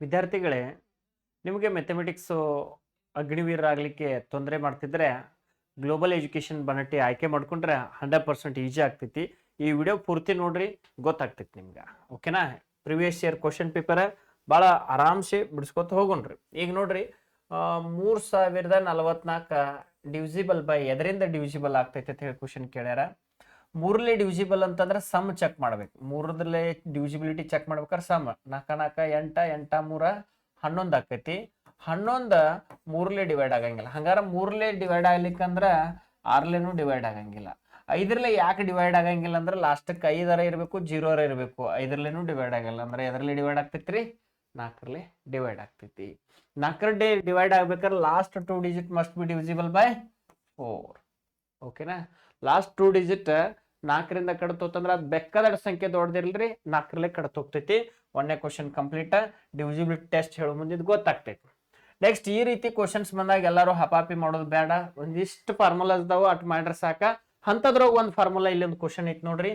ವಿದ್ಯಾರ್ಥಿಗಳೇ, ನಿಮಗೆ ಮೆಥಮೆಟಿಕ್ಸು ಅಗ್ನಿವೀರರಾಗಲಿಕ್ಕೆ ತೊಂದರೆ ಮಾಡ್ತಿದ್ರೆ, ಗ್ಲೋಬಲ್ ಎಜುಕೇಷನ್ ಬನಟ್ಟಿ ಆಯ್ಕೆ ಮಾಡ್ಕೊಂಡ್ರೆ ಹಂಡ್ರೆಡ್ ಪರ್ಸೆಂಟ್ ಈಜಿ ಆಗ್ತೈತಿ. ಈ ವಿಡಿಯೋ ಪೂರ್ತಿ ನೋಡ್ರಿ, ಗೊತ್ತಾಗ್ತೈತಿ ನಿಮ್ಗೆ. ಓಕೆನಾ? ಪ್ರಿವಿಯಸ್ ಇಯರ್ ಕ್ವಶನ್ ಪೇಪರ್ ಭಾಳ ಆರಾಮ್ಸೆ ಬಿಡಿಸ್ಕೊತ ಹೋಗೋಣ್ರಿ. ಈಗ ನೋಡ್ರಿ ಮೂರು ಸಾವಿರದ ನಲವತ್ನಾಲ್ಕು ಡಿವಿಸಿಬಲ್ ಬೈ ಎದರಿಂದ ಡಿವಿಸಿಬಲ್ ಆಗ್ತೈತೆ ಅಂತ ಹೇಳಿ ಕ್ವಶನ್ ಕೇಳ್ಯಾರ. ಮೂರನೇ ಡಿವಿಜಿಬಲ್ ಅಂತಂದ್ರೆ ಸಮ್ ಚೆಕ್ ಮಾಡ್ಬೇಕು. ಮೂರದಲ್ಲೇ ಡಿವಿಜಿಬಿಲಿಟಿ ಚೆಕ್ ಮಾಡ್ಬೇಕಾದ್ರೆ ಸಮ್ ನಾಲ್ಕ ನಾಲ್ಕ ಎಂಟ ಎಂಟ, ಮೂರ, ಹನ್ನೊಂದು ಆಕೈತಿ. ಹನ್ನೊಂದು ಮೂರ್ಲೆ ಡಿವೈಡ್ ಆಗಂಗಿಲ್ಲ. ಹಂಗಾರ ಮೂರ್ಲೆ ಡಿವೈಡ್ ಆಗ್ಲಿಕ್ಕಂದ್ರ ಆರ್ಲೇನು ಡಿವೈಡ್ ಆಗಂಗಿಲ್ಲ. ಐದರಲ್ಲೇ ಯಾಕೆ ಡಿವೈಡ್ ಆಗಂಗಿಲ್ಲ ಅಂದ್ರೆ ಲಾಸ್ಟಕ್ಕೆ ಐದರ ಇರಬೇಕು, ಜೀರೋರ ಇರಬೇಕು. ಐದರಲ್ಲೇನು ಡಿವೈಡ್ ಆಗಲ್ಲ ಅಂದ್ರೆ ಎದರಲ್ಲಿ ಡಿವೈಡ್ ಆಗ್ತೈತ್ರಿ? ನಾಲ್ಕರಲ್ಲಿ ಡಿವೈಡ್ ಆಗ್ತೈತಿ. ನಾಲ್ಕರ ಡೇ ಡಿವೈಡ್ ಆಗ್ಬೇಕಾದ್ರೆ last two digit must be divisible by four ಓಕೆನಾ ಲಾಸ್ಟ್ ಟೂ ಡಿಜಿಟ್ ನಾಲ್ಕರಿಂದ ಕಡ್ತೋತಂದ್ರ ಅದು ಬೆಕ್ಕದ ಸಂಖ್ಯೆ ದೊಡ್ಡದಿರಲ್ರಿ, ನಾಲ್ಕರಲ್ಲೇ ಕಡ್ತ ಹೋಗ್ತೈತಿ ಒಂದನೇ ಕ್ವಶನ್ ಕಂಪ್ಲೀಟ್ ಡಿವಿಜಿಬಿಲಿಟಿ ಟೆಸ್ಟ್ ಹೇಳೋ ಮುಂದಿದ್ ಗೊತ್ತಾಗ್ತೈತಿ. ನೆಕ್ಸ್ಟ್ ಈ ರೀತಿ ಕ್ವಶನ್ಸ್ ಬಂದಾಗ ಎಲ್ಲರೂ ಹಪಾಪಿ ಮಾಡೋದು ಬೇಡ. ಒಂದಿಷ್ಟು ಫಾರ್ಮುಲಾಸ್ ಅದಾವು, ಅಟ್ ಮಾಡ್ರೆ ಸಾಕ. ಅಂಥದ್ರಾಗ ಒಂದು ಫಾರ್ಮುಲಾ ಇಲ್ಲಿ ಒಂದು ಕ್ವಶನ್ ಐತಿ ನೋಡ್ರಿ.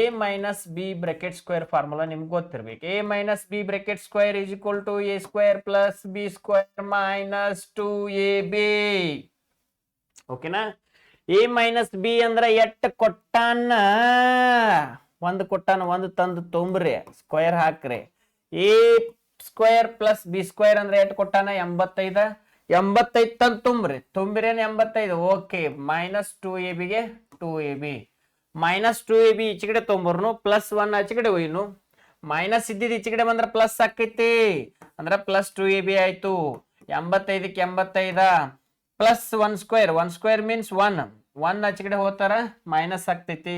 A minus B bracket square formula ನಿಮ್ಗೆ ಗೊತ್ತಿರ್ಬೇಕು. A minus B bracket square is equal to A square plus B square minus two A B ಓಕೆನಾ ಎ ಮೈನಸ್ ಬಿ ಅಂದ್ರೆ ಎಟ್ ಕೊಟ್ಟಾನ? ಒಂದು ಕೊಟ್ಟಾನ, ಒಂದು ತಂದು ತುಂಬ್ರಿ, ಸ್ಕ್ವೇರ್ ಹಾಕ್ರಿ. A square plus B square ಅಂದ್ರೆ ಎಟ್ ಕೊಟ್ಟಾನ? ಎಂಬತ್ತೈದ. ಎಂಬತ್ತೈದು ತಂದು ತುಂಬ್ರಿ. ತುಂಬಿರೇನು ಎಂಬತ್ತೈದು. ಓಕೆ, ಮೈನಸ್ ಟೂ ಎ ಬಿಗೆ two A B. Minus two A B ಈಚೆ ಕಡೆ ಪ್ಲಸ್ ಒನ್ ಆಚೆ ಕಡೆ ಒಯ್ನು ಮೈನಸ್ ಇದ್ದಿದ್ದು ಈಚೆ ಕಡೆ ಬಂದ್ರೆ ಪ್ಲಸ್ ಆಕೈತಿ. ಅಂದ್ರೆ ಪ್ಲಸ್ ಟೂ ಎ ಬಿ ಆಯ್ತು. ಎಂಬತ್ತೈದಕ್ಕೆ ಎಂಬತ್ತೈದ. Plus one square one square means one one ಆಚೆ ಕಡೆ ಹೋಗ್ತಾರ ಮೈನಸ್ ಆಗ್ತೈತಿ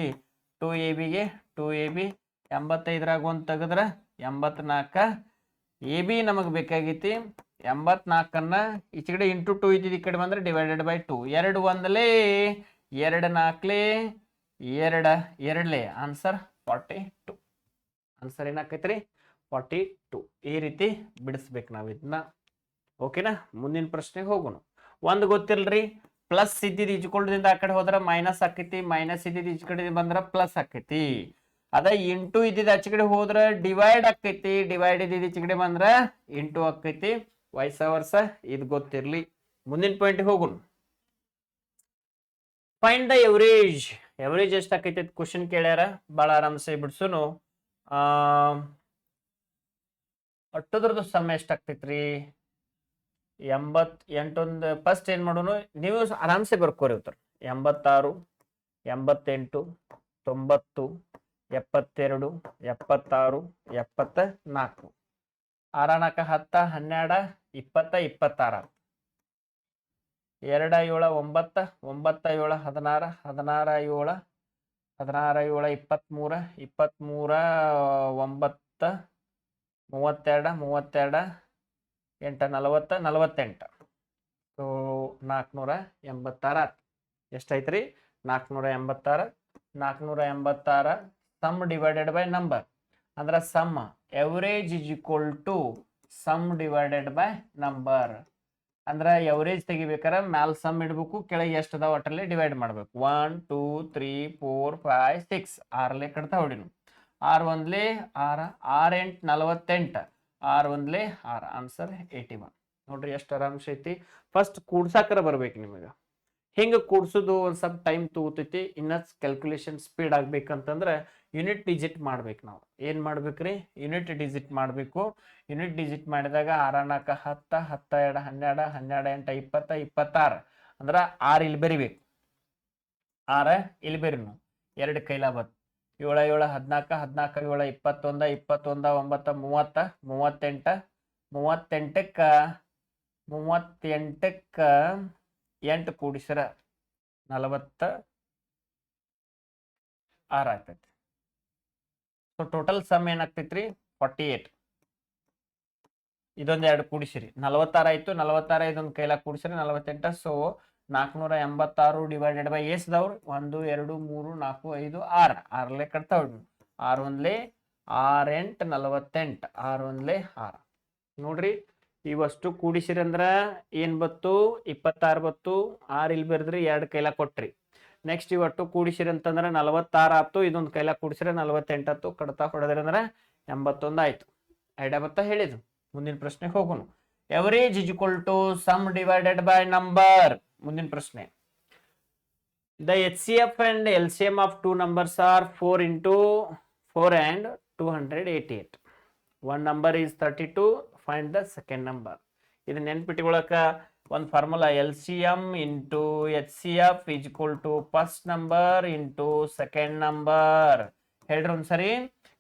ಟು ಎ ಬಿಗೆ ಟು ಎ ಬಿ ಎಂಬತ್ತೈದ್ರಾಗ ಒಂದು ತೆಗೆದ್ರ ಎಂಬತ್ನಾಲ್ಕ. ಎ ಬಿ ನಮಗೆ ಬೇಕಾಗೈತಿ ಎಂಬತ್ನಾಲ್ಕನ್ನು. ಈಚೆ ಕಡೆ ಇಂಟು ಟು ಇದ್ದಿದ್ದು ಈ ಕಡೆ ಬಂದರೆ ಡಿವೈಡೆಡ್ ಬೈ ಟು ಎರಡು ಒಂದಲೇ, ಎರಡು ನಾಲ್ಕಲೇ, ಎರಡ, ಎರಡಲೇ. ಆನ್ಸರ್ ಫಾರ್ಟಿ ಟು ಆನ್ಸರ್ ಏನಾಕೈತ್ರಿ? ಫಾರ್ಟಿ ಟು ಈ ರೀತಿ ಬಿಡಿಸ್ಬೇಕು ನಾವು ಇದನ್ನ ಓಕೆನಾ ಮುಂದಿನ ಪ್ರಶ್ನೆಗೆ ಹೋಗೋಣ. ಒಂದು ಗೊತ್ತಿಲ್ರಿ ಪ್ಲಸ್ ಇದ್ದಿದ್ದು ಈಜ್ಕೊಳ್ದಿಂದ ಆ ಕಡೆ ಹೋದ್ರೆ ಮೈನಸ್ ಆಕೈತಿ ಮೈನಸ್ ಇದ್ದಿದ್ದು ಈಚೆ ಕಡೆ ಬಂದ್ರೆ ಪ್ಲಸ್ ಆಕೈತಿ. ಅದ ಇಂಟು ಇದ್ದಿದ್ದು ಆಚೆ ಕಡೆ ಹೋದ್ರೆ ಡಿವೈಡ್ ಆಕೈತಿ ಡಿವೈಡ್ ಇದ್ದಿದ್ದು ಈಚೆ ಕಡೆ ಬಂದ್ರೆ ಇಂಟು ಆಕೈತಿ. ವಯಸ್ಸ ವರ್ಷ ಇದು ಗೊತ್ತಿರ್ಲಿ. ಮುಂದಿನ ಪಾಯಿಂಟ್ ಹೋಗೋಣ ಫೈಂಡ್ ದ ಎವರೇಜ್ ಎವರೇಜ್ ಎಷ್ಟು ಆಕೈತಿ ಕ್ವಶನ್ ಕೇಳ್ಯಾರ, ಭಾಳ ಆರಾಮ್ಸೆ ಬಿಡ್ಸುನು. ಅಟ್ಟದ್ರದ್ದು ಸಮಯ ಎಷ್ಟು ಆಗ್ತೈತ್ರಿ? ಎಂಬತ್ ಎಂಟೊಂದು ಫಸ್ಟ್ ಏನು ಮಾಡೋನು, ನೀವು ಆರಾಮ್ಸೆ ಬರ್ಕೋರಿ ಉತ್ತರ. ಎಂಬತ್ತಾರು, ಎಂಬತ್ತೆಂಟು, ತೊಂಬತ್ತು, ಎಪ್ಪತ್ತೆರಡು, ಎಪ್ಪತ್ತಾರು ಎಪ್ಪತ್ತ ನಾಲ್ಕು ಆರ ನಾಲ್ಕ ಹತ್ತ, ಹನ್ನೆರಡ, ಇಪ್ಪತ್ತ, ಇಪ್ಪತ್ತಾರ. ಎರಡ ಏಳ, ಒಂಬತ್ತ ಒಂಬತ್ತ ಏಳ, ಹದಿನಾರ ಹದಿನಾರ ಏಳ ಹದಿನಾರ ಏಳ ಇಪ್ಪತ್ತ್ಮೂರ ಇಪ್ಪತ್ತ್ಮೂರ ಒಂಬತ್ತ, ಮೂವತ್ತೆರಡ ಮೂವತ್ತೆರಡ ಎಂಟ ನಲವತ್ತ ನಲವತ್ತೆಂಟು. ಸೊ ನಾಲ್ಕುನೂರ ಎಂಬತ್ತಾರ ರೀ ನಾಲ್ಕುನೂರ ಎಂಬತ್ತಾರ ನಾಲ್ಕುನೂರ ಎಂಬತ್ತಾರ ಸಮ್ ಡಿವೈಡೆಡ್ ಬೈ ನಂಬರ್ ಅಂದ್ರೆ sum average is equal to sum divided by number ಅಂದ್ರೆ ಎವರೇಜ್ ತೆಗಿಬೇಕಾರೆ ಮ್ಯಾಲ್ ಸಮ್ ಇಡ್ಬೇಕು, ಕೆಳಗೆ ಎಷ್ಟು ಅದಾವ ಒಟ್ಟಲ್ಲಿ ಡಿವೈಡ್ ಮಾಡ್ಬೇಕು. One two three four five six Harley ಕಡ್ತಾ ಹೊಡಿನು. ಆರ್ ಒಂದ್ಲಿ ಆರ, ಆರ್ ಎಂಟು ನಲವತ್ತೆಂಟು. ಆರ್ ಒಂದ್ಲೆ ಆರ್ ಆನ್ಸರ್ ಏಯ್ಟಿ ಒನ್ ನೋಡ್ರಿ ಎಷ್ಟು ಆರಾಮ್ಸೆ ಐತಿ. ಫಸ್ಟ್ ಕೂಡ್ಸಾಕರ ಬರ್ಬೇಕು ನಿಮಗೆ. ಹಿಂಗೆ ಕೂಡ್ಸೋದು? ಒಂದು ಸ್ವಲ್ಪ ಟೈಮ್ ತಗೋತೈತಿ. ಇನ್ನ ಕ್ಯಾಲ್ಕುಲೇಷನ್ ಸ್ಪೀಡ್ ಆಗ್ಬೇಕಂತಂದ್ರೆ ಯೂನಿಟ್ ಡಿಜಿಟ್ ಮಾಡ್ಬೇಕು ನಾವು. ಏನು ಮಾಡ್ಬೇಕ್ರಿ? ಯೂನಿಟ್ ಡಿಜಿಟ್ ಮಾಡಬೇಕು. ಯೂನಿಟ್ ಡಿಜಿಟ್ ಮಾಡಿದಾಗ ಆರ ನಾಲ್ಕು, ಹತ್ತ ಹತ್ತ ಎರಡು, ಹನ್ನೆರಡು ಹನ್ನೆರಡು ಎಂಟು, ಇಪ್ಪತ್ತ, ಇಪ್ಪತ್ತಾರು. ಅಂದ್ರೆ ಆರ್ ಇಲ್ಲಿ ಬರಿಬೇಕು. ಆರ ಇಲ್ಲಿ ಬೆರಿನು ಎರಡು ಕೈಲ ಬತ್ ಏಳ, ಏಳು, ಹದಿನಾಲ್ಕು ಹದಿನಾಲ್ಕು, ಏಳು, ಇಪ್ಪತ್ತೊಂದು, ಇಪ್ಪತ್ತೊಂದ, ಒಂಬತ್ತ, ಮೂವತ್ತ, ಮೂವತ್ತೆಂಟ, ಮೂವತ್ತೆಂಟಕ್ಕ ಮೂವತ್ತೆಂಟಕ್ಕ ಎಂಟು ಕೂಡಿಸ್ರ. ನಲವತ್ತ ಆರು ಆಗ್ತೈತಿ. ಸೊ ಟೋಟಲ್ ಸಮ್ ಏನಾಗ್ತೈತ್ರಿ? ಫಾರ್ಟಿ ಏಟ್ ಇದೊಂದು ಎರಡು ಕೂಡಿಸಿರಿ. ನಲವತ್ತಾರು ಆಯಿತು, ನಲವತ್ತಾರು ಇದೊಂದು ಕೈಲಾಗ ಕೂಡಿಸಿರಿ, ನಲವತ್ತೆಂಟ. ಸೊ ನಾಲ್ಕುನೂರ ಎಂಬತ್ತಾರು ಡಿವೈಡೆಡ್ ಬೈ ಎಸ್ದವ್ರು ಒಂದು, ಎರಡು, ಮೂರು, ನಾಲ್ಕು, ಐದು, ಆರು. ಆರಲ್ಲೇ ಕಟ್ತಾವ್ ಆರು ಒಂದ್ಲೆ ಆರು ಎಂಟು ನಲವತ್ತೆಂಟು. ಆರು ಒಂದ್ಲೆ ಆರು. ನೋಡ್ರಿ ಇವಷ್ಟು ಕೂಡಿಸಿರಿ ಅಂದ್ರ ಏನ್ ಬತ್ತು? ಇಪ್ಪತ್ತಾರು ಬತ್ತು. ಆರು ಇಲ್ಲಿ ಬರ್ದ್ರಿ ಎರಡು ಕೈಲ ಕೊಟ್ರಿ. ನೆಕ್ಸ್ಟ್ ಇವಟ್ಟು ಕೂಡಿಸಿರಿ ಅಂತಂದ್ರೆ ನಲವತ್ತಾರು ಆಯ್ತು ಇದೊಂದು ಕೈಲ ಕೂಡಿಸಿದ್ರೆ ನಲವತ್ತೆಂಟು ಆಯ್ತು ಕಡ್ತಾ ಹೊಡೆದ್ರಿ ಅಂದ್ರೆ ಎಂಬತ್ತೊಂದು ಆಯ್ತು. ಐಡಿಯಾ ಬತ್ತ ಹೇಳಿದ್ದು. ಮುಂದಿನ ಪ್ರಶ್ನೆಗೆ ಹೋಗೋಣ average is equal to sum divided by number ಮುಂದಿನ ಪ್ರಶ್ನೆ. The H C F and L C M of two numbers are four into four and two hundred eighty eight one number is thirty two find the second number ಇದು ನೆನ್ಪಿಟ್ಕೊಳಕ ಒಂದು formula L C M into H C F is equal to first number into second number ಹೇಳ್ರಿ ಒಂದ್ಸರಿ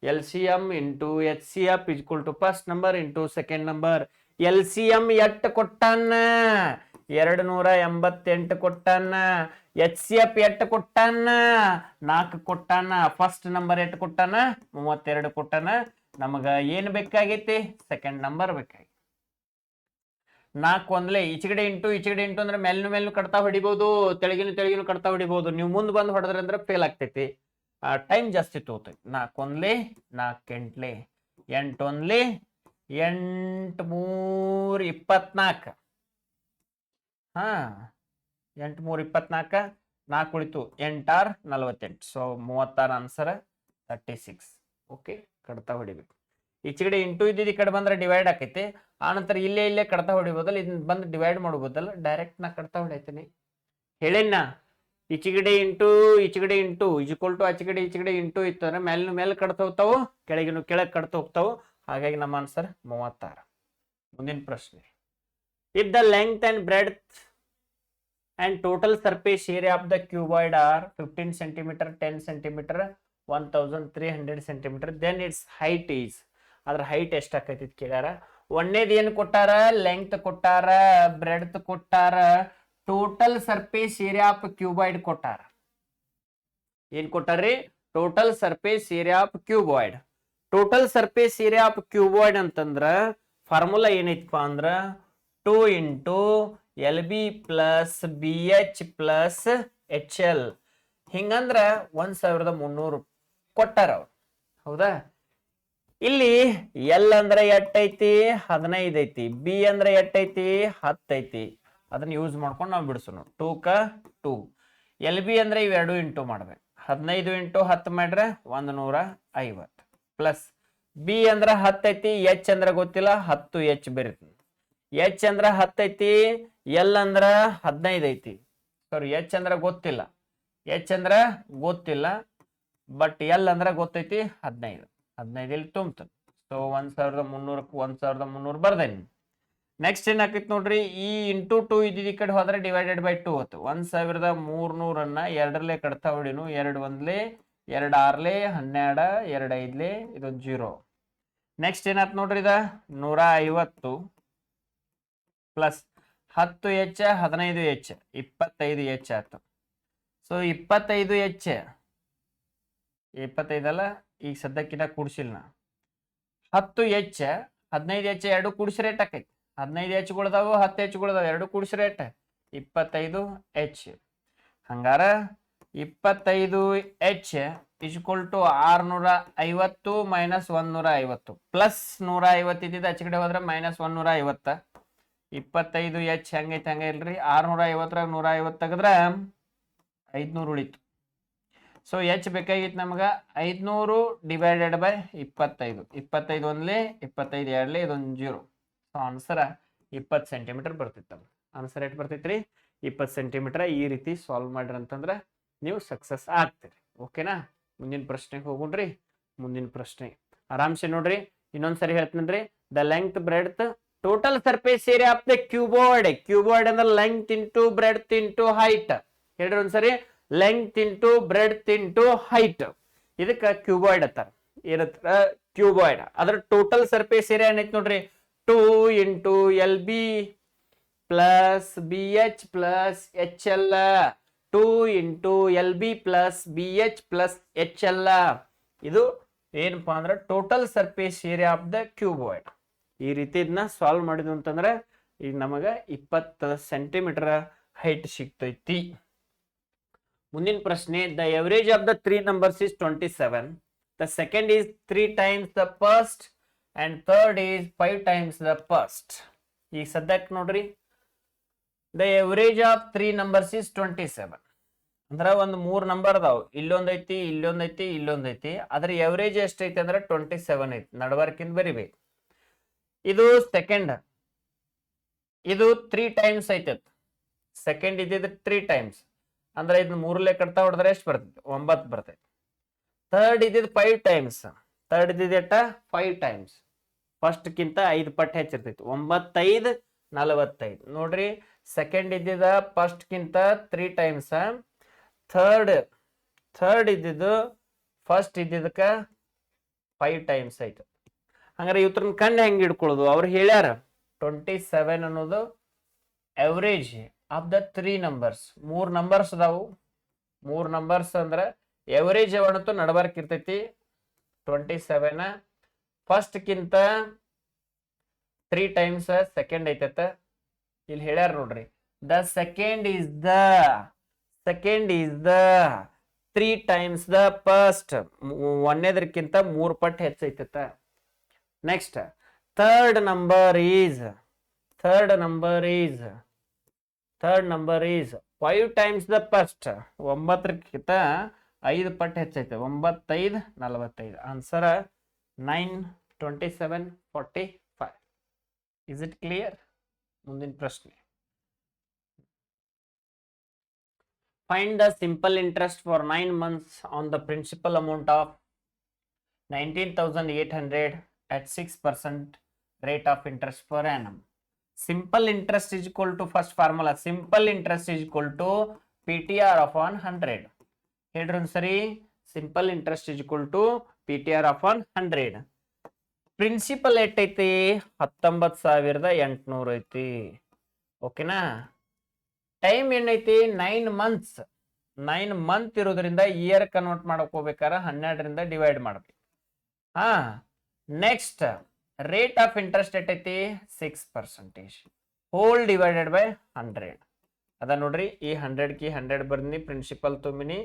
L C M into H C F is equal to first number into second number L C M ಎಟ್ ಕೊಟ್ಟಾನ? ಎರಡು ನೂರ ಎಂಬತ್ತೆಂಟು ಕೊಟ್ಟಾನ H C F ಎಟ್ ಕೊಟ್ಟಾನ ನಾಲ್ಕು ಕೊಟ್ಟಾನ ಫಸ್ಟ್ ನಂಬರ್ ಎಟ್ ಕೊಟ್ಟಾನ ಮೂವತ್ತೆರಡು ಕೊಟ್ಟಾನ ನಮಗ ಏನ್ ಬೇಕಾಗೈತಿ? ಸೆಕೆಂಡ್ ನಂಬರ್ ಬೇಕಾಗಿ ನಾಲ್ಕು ಒಂದ್ಲೆ, ಈಚೆಗಡೆ ಇಂಟು ಈಚೆಗಡೆ ಇಂಟು ಅಂದ್ರೆ ಮೇಲ್ನು ಮೇಲ್ನು ಕಡ್ತಾ ಹೊಡಿಬಹುದು ತೆಳಗಿನ ತೆಳಗಿನ ಕಡ್ತಾ ಹೊಡಿಬಹುದು ನೀವು ಮುಂದ್ ಬಂದು ಹೊಡೆದ್ರೆ ಅಂದ್ರೆ ಫೇಲ್ ಆಗ್ತೈತಿ. ಟೈಮ್ ಜಾಸ್ತಿ ತಗೋತೈತಿ ನಾಲ್ಕು ಒಂದ್ಲೆ, ನಾಲ್ಕು ಎಂಟ್ಲೆ. ಎಂಟು ಒಂದ್ಲೇ, ಎಂಟು ಮೂರ್ ಇಪ್ಪತ್ನಾಲ್ಕು. ಹಾ ಎಂಟು ಮೂರು ಇಪ್ಪತ್ನಾಲ್ಕ, ನಾಲ್ಕು ಉಳಿತು ಎಂಟಾರ್ ನಲ್ವತ್ತೆಂಟು. ಸೊ ಮೂವತ್ತಾರು ಆನ್ಸರ್ ತರ್ಟಿ ಸಿಕ್ಸ್ ಓಕೆ ಕಡ್ತಾ ಹೊಡಿಬೇಕು. ಈಚೆಗಡೆ ಇಂಟು ಇದ್ದಿದ್ದು ಈ ಕಡೆ ಬಂದ್ರೆ ಡಿವೈಡ್ ಆಕೈತಿ. ಆನಂತರ ಇಲ್ಲೇ ಇಲ್ಲೇ ಕಡ್ತಾ ಹೊಡಿಬೋದಲ್ಲ, ಇದನ್ನ ಬಂದು ಡಿವೈಡ್ ಮಾಡ್ಬೋದಲ್ಲ ಡೈರೆಕ್ಟ್ ನಾ ಕಡ್ತಾ ಹೊಡಿತೀನಿ. ಹೇಳೇನ ಈಚೆಗಡೆ ಇಂಟು ಈಚೆಗಡೆ ಇಂಟು ಇಜ್ಕೊಲ್ ಟು ಆಚೆಗಡೆ ಈಚೆಗಡೆ ಇಂಟು ಇತ್ತು ಅಂದ್ರೆ ಮೇಲಿನ ಮೇಲೆ ಕಡ್ತಾ ಹೋಗ್ತಾವು, ಕೆಳಗಿನ ಕೆಳಗೆ ಕಡ್ತಾ ಹೋಗ್ತಾವು. ಹಾಗಾಗಿ ನಮ್ಮ ಆನ್ಸರ್ ಮೂವತ್ತಾರು. ಮುಂದಿನ ಪ್ರಶ್ನೆ. If the length and breadth and total surface area of the cuboid are 15 centimeter 10 centimeter 1300 centimeter, then its height is, ಅದ್ರ ಹೈಟ್ ಎಷ್ಟಾಕೈತಿ ಕೇಳ್ಯಾರ? ಒಂದೇದು ಏನು ಕೊಟ್ಟಾರ? ಲೆಂತ್ ಕೊಟ್ಟಾರ ಬ್ರೆಡ್ತ್ ಕೊಟ್ಟಾರ total surface area of cuboid ಕೊಟ್ಟಾರ. ಏನ್ ಕೊಟ್ಟಾರ್ರಿ? Total surface area of cuboid total surface area of cuboid ಅಂತಂದ್ರ ಫಾರ್ಮುಲಾ ಏನೈತಪ್ಪ ಅಂದ್ರ? Two into L B plus B H plus H L. ಹಿಂಗಂದ್ರ ಒಂದ್ ಸಾವಿರದ ಮುನ್ನೂರು ಕೊಟ್ಟಾರ ಅವ್ರು. ಹೌದಾ? ಇಲ್ಲಿ ಎಲ್ ಅಂದ್ರೆ ಎಟ್ಟೈತಿ, ಹದಿನೈದು ಐತಿ, ಬಿ ಅಂದ್ರೆ ಎಟ್ಟೈತಿ, ಹತ್ತು ಐತಿ. ಅದನ್ನ ಯೂಸ್ ಮಾಡ್ಕೊಂಡು ನಾವು ಬಿಡಿಸೋಣ ಟೂಕ ಟೂ ಎಲ್ ಬಿ ಅಂದ್ರೆ ಇವೆರಡು ಇಂಟು ಮಾಡ್ಬೇಕು ಹದಿನೈದು ಇಂಟು ಹತ್ತು ಮಾಡ್ರೆ ಒಂದು ನೂರ ಐವತ್ತು. ಪ್ಲಸ್ ಬಿ ಅಂದ್ರೆ ಹತ್ತೈತಿ ಎಚ್ ಅಂದ್ರೆ ಗೊತ್ತಿಲ್ಲ, ಹತ್ತು ಎಚ್ ಬೆರಿತು ಎಚ್ ಅಂದ್ರ ಹತ್ತೈತಿ ಎಲ್ ಅಂದ್ರ ಹದಿನೈದು ಐತಿ. ಸಾರಿ ಎಚ್ ಅಂದ್ರ ಗೊತ್ತಿಲ್ಲ. ಎಚ್ ಅಂದ್ರ ಗೊತ್ತಿಲ್ಲ ಬಟ್ ಎಲ್ ಅಂದ್ರ ಗೊತ್ತೈತಿ ಹದಿನೈದು. ಹದಿನೈದು ಇಲ್ಲಿ ತುಂಬ್ತು. ಸೊ ಒಂದ್ ಸಾವಿರದ ಮುನ್ನೂರಕ್ಕೆ ಒಂದ್ ಸಾವಿರದ ಮುನ್ನೂರು ಬರ್ದೇನಿ ನೆಕ್ಸ್ಟ್ ಏನ್ ಆಕೈತಿ ನೋಡ್ರಿ ಈ ಇಂಟು ಟೂ ಇದ್ದಿದ್ದ ಈ ಕಡೆ ಹೋದ್ರೆ ಡಿವೈಡೆಡ್ ಬೈ ಟೂ ಹೊತ್ತು ಒಂದ್ ಸಾವಿರದ ಮೂರ್ನೂರನ್ನ ಎರಡರಲ್ಲೇ ಕಡ್ತಾ ಹೊಡಿನು, ಎರಡು ಒಂದ್ಲೆ, ಎರಡು ಆರ್ಲೆ, ಹನ್ನೆರಡ, ಎರಡು ಐದ್ಲೆ, ಇದೊಂದು ಜೀರೋ ನೆಕ್ಸ್ಟ್ ಏನಾಯ್ತು ನೋಡ್ರಿ ಇದ? ನೂರ ಐವತ್ತು. ಪ್ಲಸ್ ಹತ್ತು ಎಚ್, ಹದಿನೈದು ಎಚ್, ಇಪ್ಪತ್ತೈದು ಎಚ್ ಆಯ್ತು. ಸೊ ಇಪ್ಪತ್ತೈದು ಎಚ್. ಇಪ್ಪತ್ತೈದಲ್ಲ ಈಗ ಸದ್ಯಕ್ಕಿಂತ ಕೂಡಿಸಿಲ್ಲ ನಾ ಹತ್ತು ಎಚ್, ಹದಿನೈದು ಎಚ್ ಎರಡು ಕೂಡಿಸಿ ರೇಟ್ ಆಕೈತಿ. ಹದಿನೈದು ಎಚ್ಗಳದಾವು ಹತ್ತು ಎಚ್ಗಳದಾವು ಎರಡು ಕೂಡಿಸಿ ರೇಟ್ ಇಪ್ಪತ್ತೈದು ಎಚ್. ಹಂಗಾರ ಇಪ್ಪತ್ತೈದು ಎಚ್ ಇಸ್ಕೊಲ್ ಟು ಆರ್ನೂರ ಐವತ್ತು ಮೈನಸ್ ಒಂದೂರ ಐವತ್ತು ಪ್ಲಸ್ ನೂರ ಐವತ್ತಿದ್ದ ಆಚೆ ಕಡೆ ಹೋದ್ರೆ ಮೈನಸ್ ಒಂದೂರ ಐವತ್ತ ಇಪ್ಪತ್ತೈದು ಎಚ್ ಹೆಂಗೈತೆ ಹಂಗೆ ಇಲ್ರಿ? ಆರ್ನೂರ ಐವತ್ತರಾಗ ನೂರ ಐವತ್ತು ತೆಗೆದ್ರೆ ಐದುನೂರು ಉಳಿತು. ಸೊ ಎಚ್ ಬೇಕಾಗಿತ್ತು ನಮ್ಗೆ ಐದುನೂರು ಡಿವೈಡೆಡ್ ಬೈ ಇಪ್ಪತ್ತೈದು. ಇಪ್ಪತ್ತೈದು ಒಂದ್ಲಿ, ಇಪ್ಪತ್ತೈದು ಎರಡ್ಲಿ, ಇದೊಂದು ಜೀರೋ. ಸೊ ಆನ್ಸರ ಇಪ್ಪತ್ತು ಸೆಂಟಿಮೀಟರ್ ಬರ್ತಿತ್ತು ಆನ್ಸರ್ ಎಷ್ಟು ಬರ್ತೈತ್ರಿ? ಇಪ್ಪತ್ತು ಸೆಂಟಿಮೀಟರ್ ಈ ರೀತಿ ಸಾಲ್ವ್ ಮಾಡ್ರಿ ಅಂತಂದ್ರೆ ನೀವು ಸಕ್ಸಸ್ ಆಗ್ತೀರಿ. ಓಕೆನಾ ಮುಂದಿನ ಪ್ರಶ್ನೆಗೆ ಹೋಗುಣ್ರಿ. ಮುಂದಿನ ಪ್ರಶ್ನೆ. ಆರಾಮ್ಸೆ ನೋಡ್ರಿ. ಇನ್ನೊಂದ್ಸರಿ ರೀ the length breadth total surface area of the cuboid cuboid ಅಂದ್ರೆ length into breadth into height ಹೇಳ್ರಿ ಒಂದ್ಸರಿ length into breadth into height ಇದಕ್ಕೆ ಕ್ಯೂಬಾಯ್ಡ್ ಅಂತಾರ ಏನತ್ತ ಕ್ಯೂಬಾಯ್ಡ್ ಅದ್ರ ಟೋಟಲ್ ಸರ್ಫೇಸ್ ಏರಿಯಾ ಏನೈತಿ ನೋಡ್ರಿ two into L B plus B H plus H L two into L B plus B H plus H L ಇದು ಏನಪ್ಪಾ ಅಂದ್ರೆ total surface area of the cuboid ಈ ರೀತಿ ಇದನ್ನ ಸಾಲ್ವ್ ಮಾಡಿದ್ವು ಅಂತಂದ್ರೆ, ಈಗ ನಮಗೆ ಇಪ್ಪತ್ತು ಸೆಂಟಿಮೀಟರ್ ಹೈಟ್ ಸಿಗ್ತೈತಿ. ಮುಂದಿನ ಪ್ರಶ್ನೆ the average of the three numbers is twenty seven the second is three times the first and third is five times the first ಈಗ ಸದ್ಯಕ್ಕೆ ನೋಡ್ರಿ. The average of three numbers is twenty seven ಅಂದ್ರೆ ಒಂದು ಮೂರ್ number ಅದಾವ. ಇಲ್ಲೊಂದೈತಿ ಇಲ್ಲೊಂದೈತಿ ಇಲ್ಲೊಂದೈತಿ ಅದ್ರ average ಎಷ್ಟೈತಿ ಅಂದ್ರೆ ಟ್ವೆಂಟಿ ಸೆವೆನ್ ಐತಿ. ನಡವರ್ಕಿಂದ ಬರಿಬೇಕು. ಇದು ಸೆಕೆಂಡ್ ಇದು ತ್ರೀ ಟೈಮ್ಸ್ ಐತತ್. ಸೆಕೆಂಡ್ ಇದ್ದಿದ್ದು ತ್ರೀ ಟೈಮ್ಸ್ ಅಂದ್ರೆ ಇದನ್ನ ಮೂರಲ್ಲೇ ಕಟ್ತಾ ಹೊಡೆದ್ರೆ ಎಷ್ಟು ಬರ್ತೈತಿ? ಒಂಬತ್ತು ಬರ್ತೈತಿ. ಥರ್ಡ್ ಇದ್ದಿದ್ದು ಫೈವ್ ಟೈಮ್ಸ್ ಥರ್ಡ್ ಇದ್ದಿದ್ದು ಎಷ್ಟ ಫೈವ್ ಟೈಮ್ಸ್ ಫಸ್ಟ್ಕ್ಕಿಂತ ಐದು ಪಟ್ಟು ಹೆಚ್ಚಿರ್ತೈತಿ. ಒಂಬತ್ತೈದು, ನಲವತ್ತೈದು. ನೋಡ್ರಿ ಸೆಕೆಂಡ್ ಇದ್ದಿದ್ದ ಫಸ್ಟ್ಕ್ಕಿಂತ ತ್ರೀ ಟೈಮ್ಸ್ ಥರ್ಡ್ ಥರ್ಡ್ ಇದ್ದಿದ್ದು ಫಸ್ಟ್ ಇದ್ದಿದ್ದಕ್ಕೆ ಫೈವ್ ಟೈಮ್ಸ್ ಐತೆ ಹಂಗಾರೆ ಇವ್ರನ್ನ ಕಣ್ಣು ಹೆಂಗೆ ಹಿಡ್ಕೊಳ್ಳೋದು ಅವ್ರು ಹೇಳ್ಯಾರ ಟ್ವೆಂಟಿ ಸೆವೆನ್ ಅನ್ನೋದು average of the three numbers ಮೂರ್ ನಂಬರ್ಸ್ ಅದಾವು. ಮೂರ್ ನಂಬರ್ಸ್ ಅಂದ್ರೆ ಎವರೇಜ್ ಅವನತ್ತು ನಡಬಾರ್ಕ್ ಇರ್ತೈತಿ. ಟ್ವೆಂಟಿ ಸೆವೆನ್ ಫಸ್ಟ್ಕ್ಕಿಂತ ತ್ರೀ ಟೈಮ್ಸ್ ಸೆಕೆಂಡ್ ಐತೈತ. ಇಲ್ಲಿ ಹೇಳ್ಯಾರ ನೋಡ್ರಿ. The second is the second is the three times the first ಒಂದೇದ್ರಕ್ಕಿಂತ ಮೂರು ಪಟ್ಟು ಹೆಚ್ಚೈತೈತ. Next third number is third number is third number is five times the first ಒಂಬತ್ತರಕ್ಕಿಂತ ಐದು ಪಟ್ಟು ಹೆಚ್ಚೈತೆ. ಒಂಬತ್ತೈದು, ನಲವತ್ತೈದು. Answer nine twenty seven forty five is it clear ಮುಂದಿನ ಪ್ರಶ್ನೆ. Find the simple interest for nine months on the principal amount of nineteen thousand eight hundred at 6% rate of interest per annum. Simple interest is equal to first formula. Simple interest is equal to PTR of 100. ಹೇಳ್ರಿ ಸರಿ simple interest is equal to P T R of one hundred principal ಎಷ್ಟೈತಿ ಹತ್ತೊಂಬತ್ತು ಸಾವಿರದ ಎಂಟುನೂರು ಐತಿ. ಓಕೆನಾ time ಏನೈತಿ nine months nine month ಇರೋದ್ರಿಂದ ಇಯರ್ ಕನ್ವರ್ಟ್ ಮಾಡಕ್ ಹನ್ನೆರಡರಿಂದ ಡಿವೈಡ್ ಮಾಡ್ಬೇಕು. ಹಾ? Next rate of interest ಎಟ್ಟೈತಿ? Six percentage whole divided by hundred ಅದ ನೋಡ್ರಿ, ಈ ಹಂಡ್ರೆಡ್ ಕಿ ಹಂಡ್ರೆಡ್ ಬರ್ದಿನಿ principal ತುಂಬಿನಿ.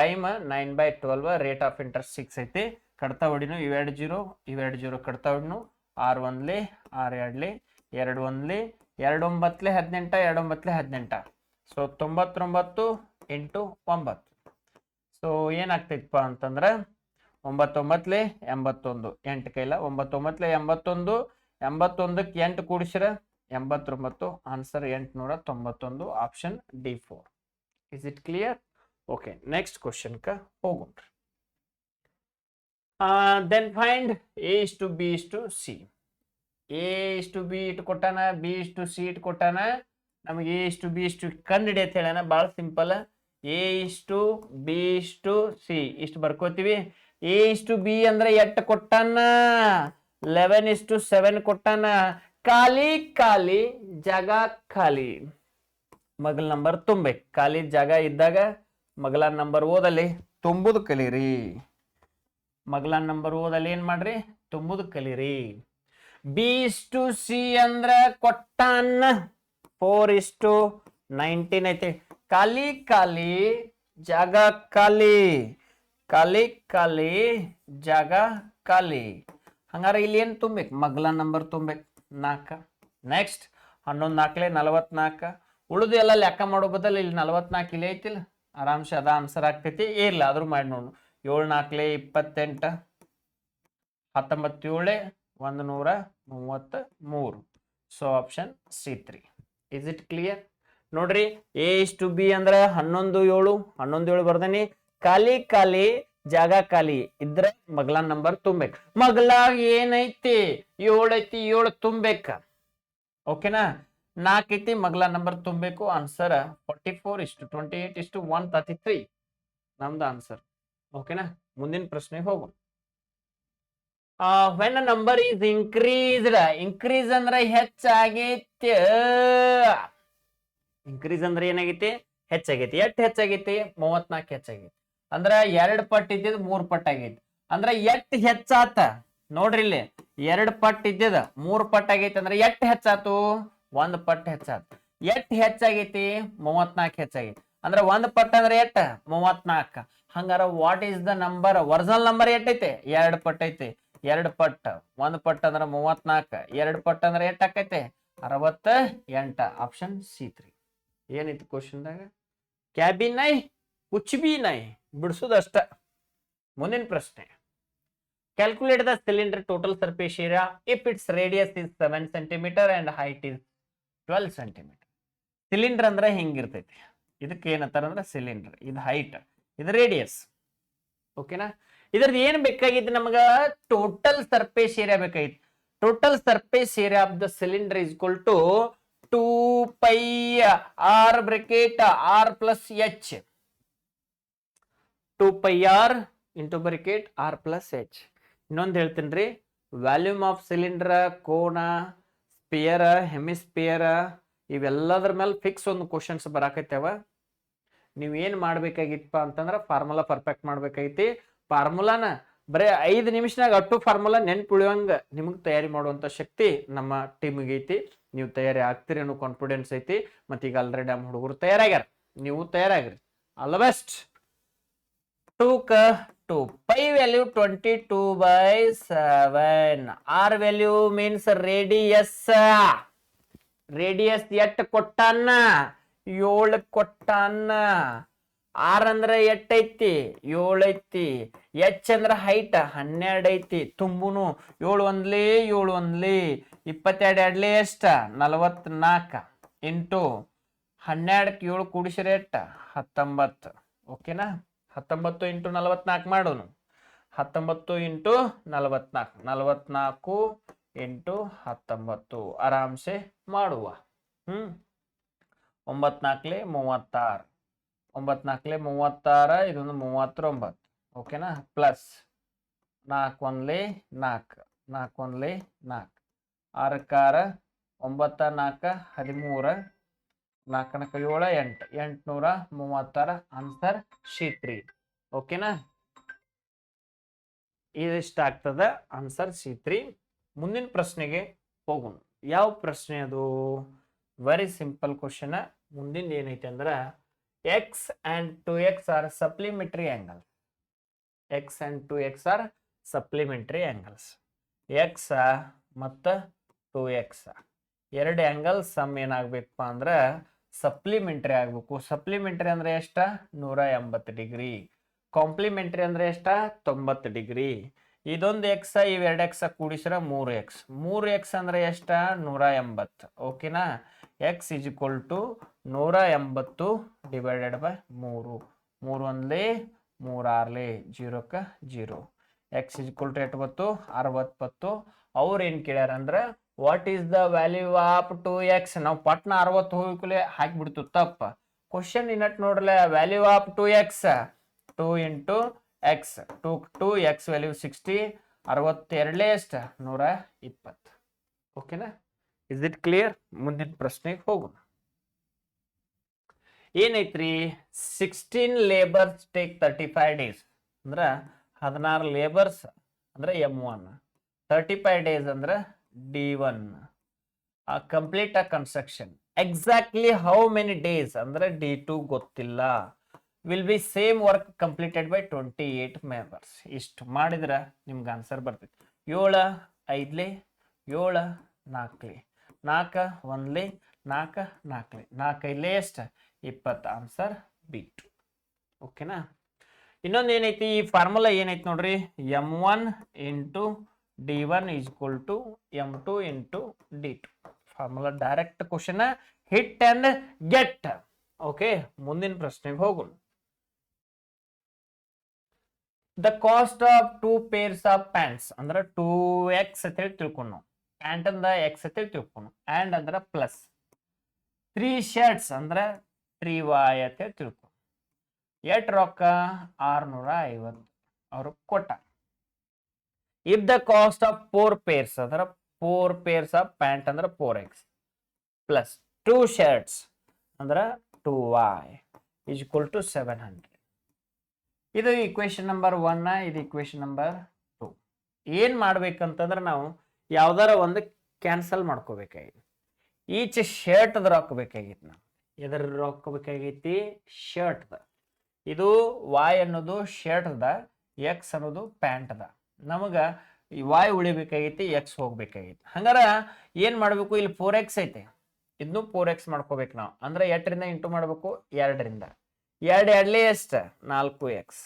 Time nine by twelve rate of interest six ಐತಿ. ಕಡ್ತಾ ಹೊಡಿನು, ಇವೆರಡು ಜೀರೋ ಇವೆರಡು ಜೀರೋ ಕಡ್ತಾ ಹೊಡಿನು. ಆರು ಒಂದ್ಲಿ, ಆರು ಎರಡ್ಲಿ, ಎರಡು ಒಂದ್ಲಿ, ಎರಡು ಒಂಬತ್ಲೆ ಹದಿನೆಂಟ, ಎರಡು ಒಂಬತ್ಲೆ ಹದಿನೆಂಟ. ಸೊ ತೊಂಬತ್ತೊಂಬತ್ತು ಎಂಟು ಒಂಬತ್ತು. ಸೊ ಏನಾಗ್ತೈತಪ್ಪ ಅಂತಂದ್ರೆ ಒಂಬತ್ತೊಂಬತ್ಲೆ ಎಂಬತ್ತೊಂದು. ಎಂಟು ಕೈಲ, ಒಂಬತ್ತೊಂಬತ್ತಲೆ ಎಂಬತ್ತೊಂದು. ಎಂಬತ್ತೊಂದಕ್ಕೆ ಎಂಟು ಕೂಡಿಸ್ರ? ಎಂಬತ್ತೊಂಬತ್ತು. ಆನ್ಸರ್ ಎಂಟುನೂರ ತೊಂಬತ್ತೊಂದು option D four is it clear okay next ಕ್ವಶನ್ಕ ಹೋಗೋಣ್ರಿ then find A is to B is to C A is to B it ಕೊಟ್ಟಾನ ಬಿ ಇಸ್ ಟು ಸಿ ಇಟ್ ಕೊಟ್ಟಾನ ನಮಗೆ A is to B is to ಕಂಡು ಅಂತ ಹೇಳ್ಯಾನ, ಭಾಳ simple A is to B is to C ಇಷ್ಟು ಬರ್ಕೋತೀವಿ. ಎ ಇಸ್ ಟು ಬಿ ಅಂದ್ರೆ ಎಟ್ ಕೊಟ್ಟಾನ? ಲೆವೆನ್ ಇಸ್ ಟು ಸೆವೆನ್ ಕೊಟ್ಟಾನ? ಖಾಲಿ ಖಾಲಿ, ಜಾಗ ಖಾಲಿ. ಮಗಲ್ ನಂಬರ್ ತುಂಬೇಕು ಖಾಲಿ ಜಾಗ ಇದ್ದಾಗ ಮಗಲ ನಂಬರ್ ಓದಲ್ಲಿ ತುಂಬುದು ಕಲೀರಿ. ಮಗಲ ನಂಬರ್ ಓದಲ್ಲಿ ಏನ್ ಮಾಡ್ರಿ? ತುಂಬುದು ಕಲೀರಿ. ಬಿ ಇಸ್ ಟು ಸಿ ಅಂದ್ರ ಕೊಟ್ಟಾನ? ಫೋರ್ ಇಸ್ ಟು ನೈನ್ಟೀನ್ ಐತಿ. ಖಾಲಿ ಖಾಲಿ, ಜಾಗ ಖಾಲಿ. ಖಾಲಿ ಖಾಲಿ ಜಾಗ ಖಾಲಿ ಹಂಗಾರೆ ಇಲ್ಲಿ ಏನು ತುಂಬೇಕು? ಮಗ್ಲ ನಂಬರ್ ತುಂಬೇಕು. ನಾಲ್ಕು. ನೆಕ್ಸ್ಟ್ ಹನ್ನೊಂದು ನಾಲ್ಕಲೆ ನಲವತ್ನಾಲ್ಕು. ಉಳಿದು ಎಲ್ಲ ಲೆಕ್ಕ ಮಾಡೋ ಬದಲು ಇಲ್ಲಿ ನಲವತ್ನಾಲ್ಕು ಇಲ್ಲಿ ಐತಿಲ್ಲ. ಆರಾಮ್ಸೆ ಅದ ಆನ್ಸರ್ ಆಗ್ತೈತಿ. ಇಲ್ಲ, ಆದರೂ ಮಾಡಿ ನೋಡು. ಏಳು ನಾಲ್ಕಲೆ ಇಪ್ಪತ್ತೆಂಟು. ಹತ್ತೊಂಬತ್ತೇಳೆ ಒಂದು ನೂರ ಮೂವತ್ತ ಮೂರು. So option C three is it clear ನೋಡ್ರಿ ಎ ಇಸ್ ಟು ಬಿ ಅಂದ್ರೆ ಹನ್ನೊಂದು ಏಳು. ಹನ್ನೊಂದು ಏಳು ಬರ್ದೇನಿ. ಖಾಲಿ ಖಾಲಿ ಜಾಗ ಖಾಲಿ ಇದ್ರೆ ಮಗ್ಲ ನಂಬರ್ ತುಂಬೇಕು. ಮಗ್ಲ ಏನೈತಿ? ಏಳೈತಿ, ಏಳು ತುಂಬೇಕ. ಓಕೆನಾ ನಾಕೈತಿ ಮಗ್ಲ ನಂಬರ್ ತುಂಬಬೇಕು ಆನ್ಸರ್ ಫಾರ್ಟಿ ಫೋರ್ ಇಷ್ಟು ಟ್ವೆಂಟಿ ಏಟ್ ಇಷ್ಟು ಒನ್ ತರ್ಟಿ ತ್ರೀ ನಮ್ದು ಆನ್ಸರ್ ಓಕೆನಾ ಮುಂದಿನ ಪ್ರಶ್ನೆಗೆ ಹೋಗೋಣ. When number is increased increase ಅಂದ್ರೆ ಹೆಚ್ಚಾಗೈತೆ. ಇನ್ಕ್ರೀಸ್ ಅಂದ್ರೆ ಏನಾಗೈತಿ? ಹೆಚ್ಚಾಗೈತಿ. ಎಷ್ಟು ಹೆಚ್ಚಾಗೈತಿ? ಮೂವತ್ನಾಲ್ಕು ಹೆಚ್ಚಾಗೈತಿ. ಅಂದ್ರ ಎರಡ್ ಪಟ್ ಇದ್ದಿದ್ ಮೂರ್ ಪಟ್ ಆಗೈತಿ. ಅಂದ್ರ ಎಟ್ ಹೆಚ್ಚಾತ? ನೋಡ್ರಿ ಇಲ್ಲಿ, ಎರಡ್ ಪಟ್ ಇದ್ದಿದ ಮೂರ್ ಪಟ್ ಆಗೈತಿ ಅಂದ್ರ ಎಟ್ ಹೆಚ್ಚಾತು? ಒಂದ್ ಪಟ್ ಹೆಚ್ಚಾತ. ಎಟ್ ಹೆಚ್ಚಾಗೈತಿ? ಮೂವತ್ನಾಕ್ ಹೆಚ್ಚಾಗೈತಿ. ಅಂದ್ರ ಒಂದ್ ಪಟ್ ಅಂದ್ರೆ ಎಟ್? ಮೂವತ್ನಾಕ್. ಹಂಗಾರ what is the number original number ಎಟ್ ಐತಿ? ಎರಡ್ ಪಟ್ ಐತಿ. ಎರಡ್ ಪಟ್, ಒಂದ್ ಪಟ್ ಅಂದ್ರ ಮೂವತ್ನಾಕ್. ಎರಡ್ ಪಟ್ ಅಂದ್ರೆ ಎಟ್ ಆಕೈತಿ? ಅರವತ್ತ ಎಂಟ ಆಪ್ಷನ್ ಸಿ ತ್ರೀ ಏನೈತಿ ಕ್ವಶನ್ದಾಗ ಕ್ಯಾಬಿನ್ ಐ ಕುಚ್ ಬಿ ನೈ ಬಿಡ್ಸುದಷ್ಟ. ಮುಂದಿನ ಪ್ರಶ್ನೆ. Calculate the cylinder total surface area if its radius is seven centimeter and height is twelve centimeter cylinder ಅಂದ್ರೆ ಹಿಂಗಿರ್ತೈತಿ? ಇದಕ್ಕೆ ಏನಂತಾರ ಅಂದ್ರೆ ಸಿಲಿಂಡರ್ ಇದು ಹೈಟ್ ಇದು ರೇಡಿಯಸ್ ಓಕೆನಾ ಇದ್ರದ್ದು ಏನ್ ಬೇಕಾಗಿತ್ತು ನಮಗ? ಟೋಟಲ್ ಸರ್ಫೇಸ್ ಏರಿಯಾ ಬೇಕಾಗಿತ್ತು. Total surface area of the cylinder is equal to two pi r bracket r plus h two pi r into bracket r plus h. ಇನ್ನೊಂದು ಹೇಳ್ತೀನಿ ರೀ volume of cylinder cone sphere, ಹೆಮಿಸ್ಪಿಯರ, ಇವೆಲ್ಲದ್ರ ಮೇಲೆ fix ಒಂದು questions ಬರಾಕೈತವ. ನೀವು ಏನು ಮಾಡ್ಬೇಕಾಗಿತ್ತಪ್ಪ ಅಂತಂದ್ರೆ formula perfect ಮಾಡ್ಬೇಕಾಗೈತಿ. ಫಾರ್ಮುಲಾನ ಬರೀ ಐದು ನಿಮಿಷನಾಗ ಅಟ್ಟು ಫಾರ್ಮುಲಾ ನೆನ್ಪುಳಿಯೋಂಗೆ ನಿಮಗೆ ತಯಾರಿ ಮಾಡುವಂಥ ಶಕ್ತಿ ನಮ್ಮ ಟೀಮಿಗೆ ಐತಿ. ನೀವು ತಯಾರಿ ಆಗ್ತೀರಿ ಅನ್ನೋ ಕಾನ್ಫಿಡೆನ್ಸ್ ಐತಿ. ಮತ್ತು ಈಗ ಆಲ್ರೆಡಿ ನಮ್ಮ ಹುಡುಗರು ತಯಾರಾಗ್ಯಾರ. ನೀವು ತಯಾರಾಗ್ರಿ. All the best ಟೂಕ two pi value twenty two by seven r value means radius radius ಎಟ್ ಕೊಟ್ಟಾನ ಏಳು ಕೊಟ್ಟಾನ ಆರ್ ಅಂದ್ರೆ ಎಟ್ ಐತಿ? ಏಳು ಐತಿ. ಎಚ್ ಅಂದ್ರೆ ಹೈಟ್ ಹನ್ನೆರಡು ಐತಿ. ತುಂಬುನು ಏಳು ಒಂದ್ಲಿ ಏಳು ಒಂದ್ಲಿ. ಇಪ್ಪತ್ತೆರಡು ಎರಡ್ಲಿ ಎಷ್ಟ? ನಲವತ್ನಾಲ್ಕ ಇಂಟು ಹನ್ನೆರಡಕ್ಕೆ ಏಳು ಕೂಡಿಸಿರೆ ಎಷ್ಟ ಹತ್ತೊಂಬತ್ತು. ಓಕೆನಾ ಹತ್ತೊಂಬತ್ತು ಇಂಟು ನಲವತ್ನಾಲ್ಕು ಮಾಡೋನು. ಹತ್ತೊಂಬತ್ತು ಇಂಟು ನಲವತ್ನಾಲ್ಕು. ನಲವತ್ನಾಲ್ಕು ಇಂಟು ಹತ್ತೊಂಬತ್ತು. ಆರಾಮ್ಸೆ ಮಾಡುವ. ಹ್ಞೂ ಒಂಬತ್ನಾಲ್ಕಲೆ ಮೂವತ್ತಾರು. ಒಂಬತ್ನಾಲ್ಕಲೆ ಮೂವತ್ತಾರ, ಇದೊಂದು ಮೂವತ್ತೊಂಬತ್ತು. ಓಕೆನಾ? ಪ್ಲಸ್ ನಾಲ್ಕು ಒಂದ್ಲೆ ನಾಲ್ಕು. ನಾಲ್ಕು ಒಂದ್ಲೆ ನಾಲ್ಕು. ಆರಕ್ಕಾರ, ಒಂಬತ್ತ ನಾಲ್ಕ, ಹದಿಮೂರ ನಾಲ್ಕನಕ ಏಳು ಎಂಟು. ಎಂಟುನೂರ ಮೂವತ್ತರ ಆನ್ಸರ್ ಸಿ ತ್ರೀ ಓಕೆನಾ ಇದಿಷ್ಟ ಆಗ್ತದ ಆನ್ಸರ್ ಸಿ ತ್ರೀ ಮುಂದಿನ ಪ್ರಶ್ನೆಗೆ ಹೋಗೋಣ. ಯಾವ ಪ್ರಶ್ನೆ ಅದು? ವೆರಿ ಸಿಂಪಲ್ ಕ್ವಶನ್ ಮುಂದಿನ ಏನೈತೆ ಅಂದ್ರೆ x and two x are supplementary angle x and two x are supplementary angles x ಮತ್ತು ಟು ಎಕ್ಸ್ ಎರಡು ಆ್ಯಂಗಲ್ ಸಮ್ ಏನಾಗಬೇಕಪ್ಪ ಅಂದ್ರೆ ಸಪ್ಲಿಮೆಂಟ್ರಿ ಆಗಬೇಕು. ಸಪ್ಲಿಮೆಂಟ್ರಿ ಅಂದ್ರೆ ಎಷ್ಟ? ನೂರ ಎಂಬತ್ತು ಡಿಗ್ರಿ. ಕಾಂಪ್ಲಿಮೆಂಟ್ರಿ ಅಂದರೆ ಎಷ್ಟ? ತೊಂಬತ್ತು ಡಿಗ್ರಿ. ಇದೊಂದು ಎಕ್ಸ ಇವೆರಡು ಎಕ್ಸ ಕೂಡಿಸಿದ್ರೆ ಮೂರು ಎಕ್ಸ್ ಮೂರು ಎಕ್ಸ್ ಅಂದ್ರೆ ಎಷ್ಟ? ನೂರ ಎಂಬತ್ತು. ಓಕೆನಾ ಎಕ್ಸ್ ಇಸ್ ಇಕ್ವಲ್ ಟು ನೂರ ಎಂಬತ್ತು ಡಿವೈಡೆಡ್ ಬೈ ಮೂರು. ಮೂರು ಒಂದ್ಲಿ ಮೂರಾರ್ಲಿ ಜೀರೋಕ್ಕೆ zero. X is equal to ಎಟ್ ಬತ್ತು ಅರವತ್ತು ಅವ್ರು ಏನು ಕೇಳ್ಯಾರ ಅಂದ್ರೆ what is the value of two x ನಾವು ಪಟ್ನ ಅರವತ್ತು ಹೋಗ್ಕೂಲೆ ಹಾಕಿಬಿಡ್ತು, ತಪ್ಪ. ಕ್ವಶನ್ ಇನ್ನಟ್ ನೋಡ್ರಲ್ಲ value of two x two into x two two x value sixty ಅರವತ್ತೆರಡಲೇ ಎಷ್ಟು? ನೂರ ಇಪ್ಪತ್ತು. ಓಕೆನಾ ಇಸ್ ಇಟ್ ಕ್ಲಿಯರ್ ಮುಂದಿನ ಪ್ರಶ್ನೆಗೆ ಹೋಗೋಣ. ಏನೈತ್ರಿ? Sixteen labours take thirty five days ಅಂದ್ರೆ ಹದಿನಾರು ಲೇಬರ್ಸ್ ಅಂದ್ರೆ M one thirty five days ಅಂದ್ರೆ D one complete a construction exactly how many days ಅಂದ್ರೆ ಡಿ ಟು ಗೊತ್ತಿಲ್ಲ. Will be same work completed by twenty eight members ಇಷ್ಟು ಮಾಡಿದ್ರೆ ನಿಮ್ಗೆ answer ಬರ್ತೈತಿ. ಏಳ, ಐದ್ಲಿ, ಏಳ ನಾಲ್ಕಲಿ ನಾಲ್ಕ ಒಂದ್ಲಿ ನಾಲ್ಕ ನಾಲ್ಕಲಿ ನಾಲ್ಕೈದ್ಲಿ ಎಷ್ಟು? ಇಪ್ಪತ್ತು. ಆನ್ಸರ್ ಬಿ ಟು ಓಕೆನಾ ಇನ್ನೊಂದು ಏನೈತಿ? ಈ ಫಾರ್ಮುಲಾ ಏನೈತಿ ನೋಡ್ರಿ? M one into D one is equal to M two into D two formula direct question hit and get okay ಮುಂದಿನ ಪ್ರಶ್ನೆಗೆ ಹೋಗೋಣ. The cost of two pairs of pants ಅಂದ್ರೆ ಟೂ ಎಕ್ಸ್ ಅಂತ ಹೇಳಿ ತಿಳ್ಕೊಂಡು ಪ್ಯಾಂಟ್ ಅಂದ ಎಕ್ಸ್ ಅಂತ ಹೇಳಿ ತಿಳ್ಕೊಂಡು ಆ್ಯಂಡ್ ಅಂದ್ರೆ ಪ್ಲಸ್ ತ್ರೀ ಶರ್ಟ್ಸ್ ಅಂದ್ರೆ ತ್ರೀ ವಾಯ್ ಅಂತ ಹೇಳಿ ತಿಳ್ಕೊಂಡು ಎಟ್ ರೊಕ್ಕ ಆರ್ನೂರ ಐವತ್ತು. ಅವರು ಕೊಟ್ಟ. If the cost of four pairs ಅಂದ್ರೆ ಫೋರ್ ಪೇರ್ಸ್ ಆಫ್ ಪ್ಯಾಂಟ್ ಅಂದ್ರೆ four x plus two shirts ಅಂದ್ರೆ two y is equal to seven hundred ಇದು ಇಕ್ವೇಶನ್ ನಂಬರ್ ಒನ್ ಇದು ಇಕ್ವೇಶನ್ ನಂಬರ್ ಟು ಏನು ಮಾಡ್ಬೇಕಂತಂದ್ರೆ ನಾವು ಯಾವ್ದಾರ ಒಂದು ಕ್ಯಾನ್ಸಲ್ ಮಾಡ್ಕೋಬೇಕಾಗಿತ್ತು. ಈಚ ಶರ್ಟ್ದ ರೊಕ್ಕ ಬೇಕಾಗಿತ್ತು ನಾವು. ಎದ್ರ ರೊಕ್ಕ ಬೇಕಾಗೈತಿ ಶರ್ಟ್ದ ಇದು ವಾಯ್ ಅನ್ನೋದು ಶರ್ಟ್ದ ಎಕ್ಸ್ ಅನ್ನೋದು ಪ್ಯಾಂಟ್ದ ನಮಗೆ ವಾಯ್ ಉಳಿಬೇಕಾಗೈತಿ ಎಕ್ಸ್ ಹೋಗ್ಬೇಕಾಗೈತಿ. ಹಂಗಾರ ಏನು ಮಾಡಬೇಕು? ಇಲ್ಲಿ ಫೋರ್ ಎಕ್ಸ್ ಐತೆ. ಇದನ್ನು ಫೋರ್ ಎಕ್ಸ್ ಮಾಡ್ಕೋಬೇಕು ನಾವು. ಅಂದ್ರೆ ಎಟ್ಟರಿಂದ ಇಂಟು ಮಾಡಬೇಕು? ಎರಡರಿಂದ. ಎರಡು ಎರಡಲೇ ಎಷ್ಟು? ನಾಲ್ಕು ಎಕ್ಸ್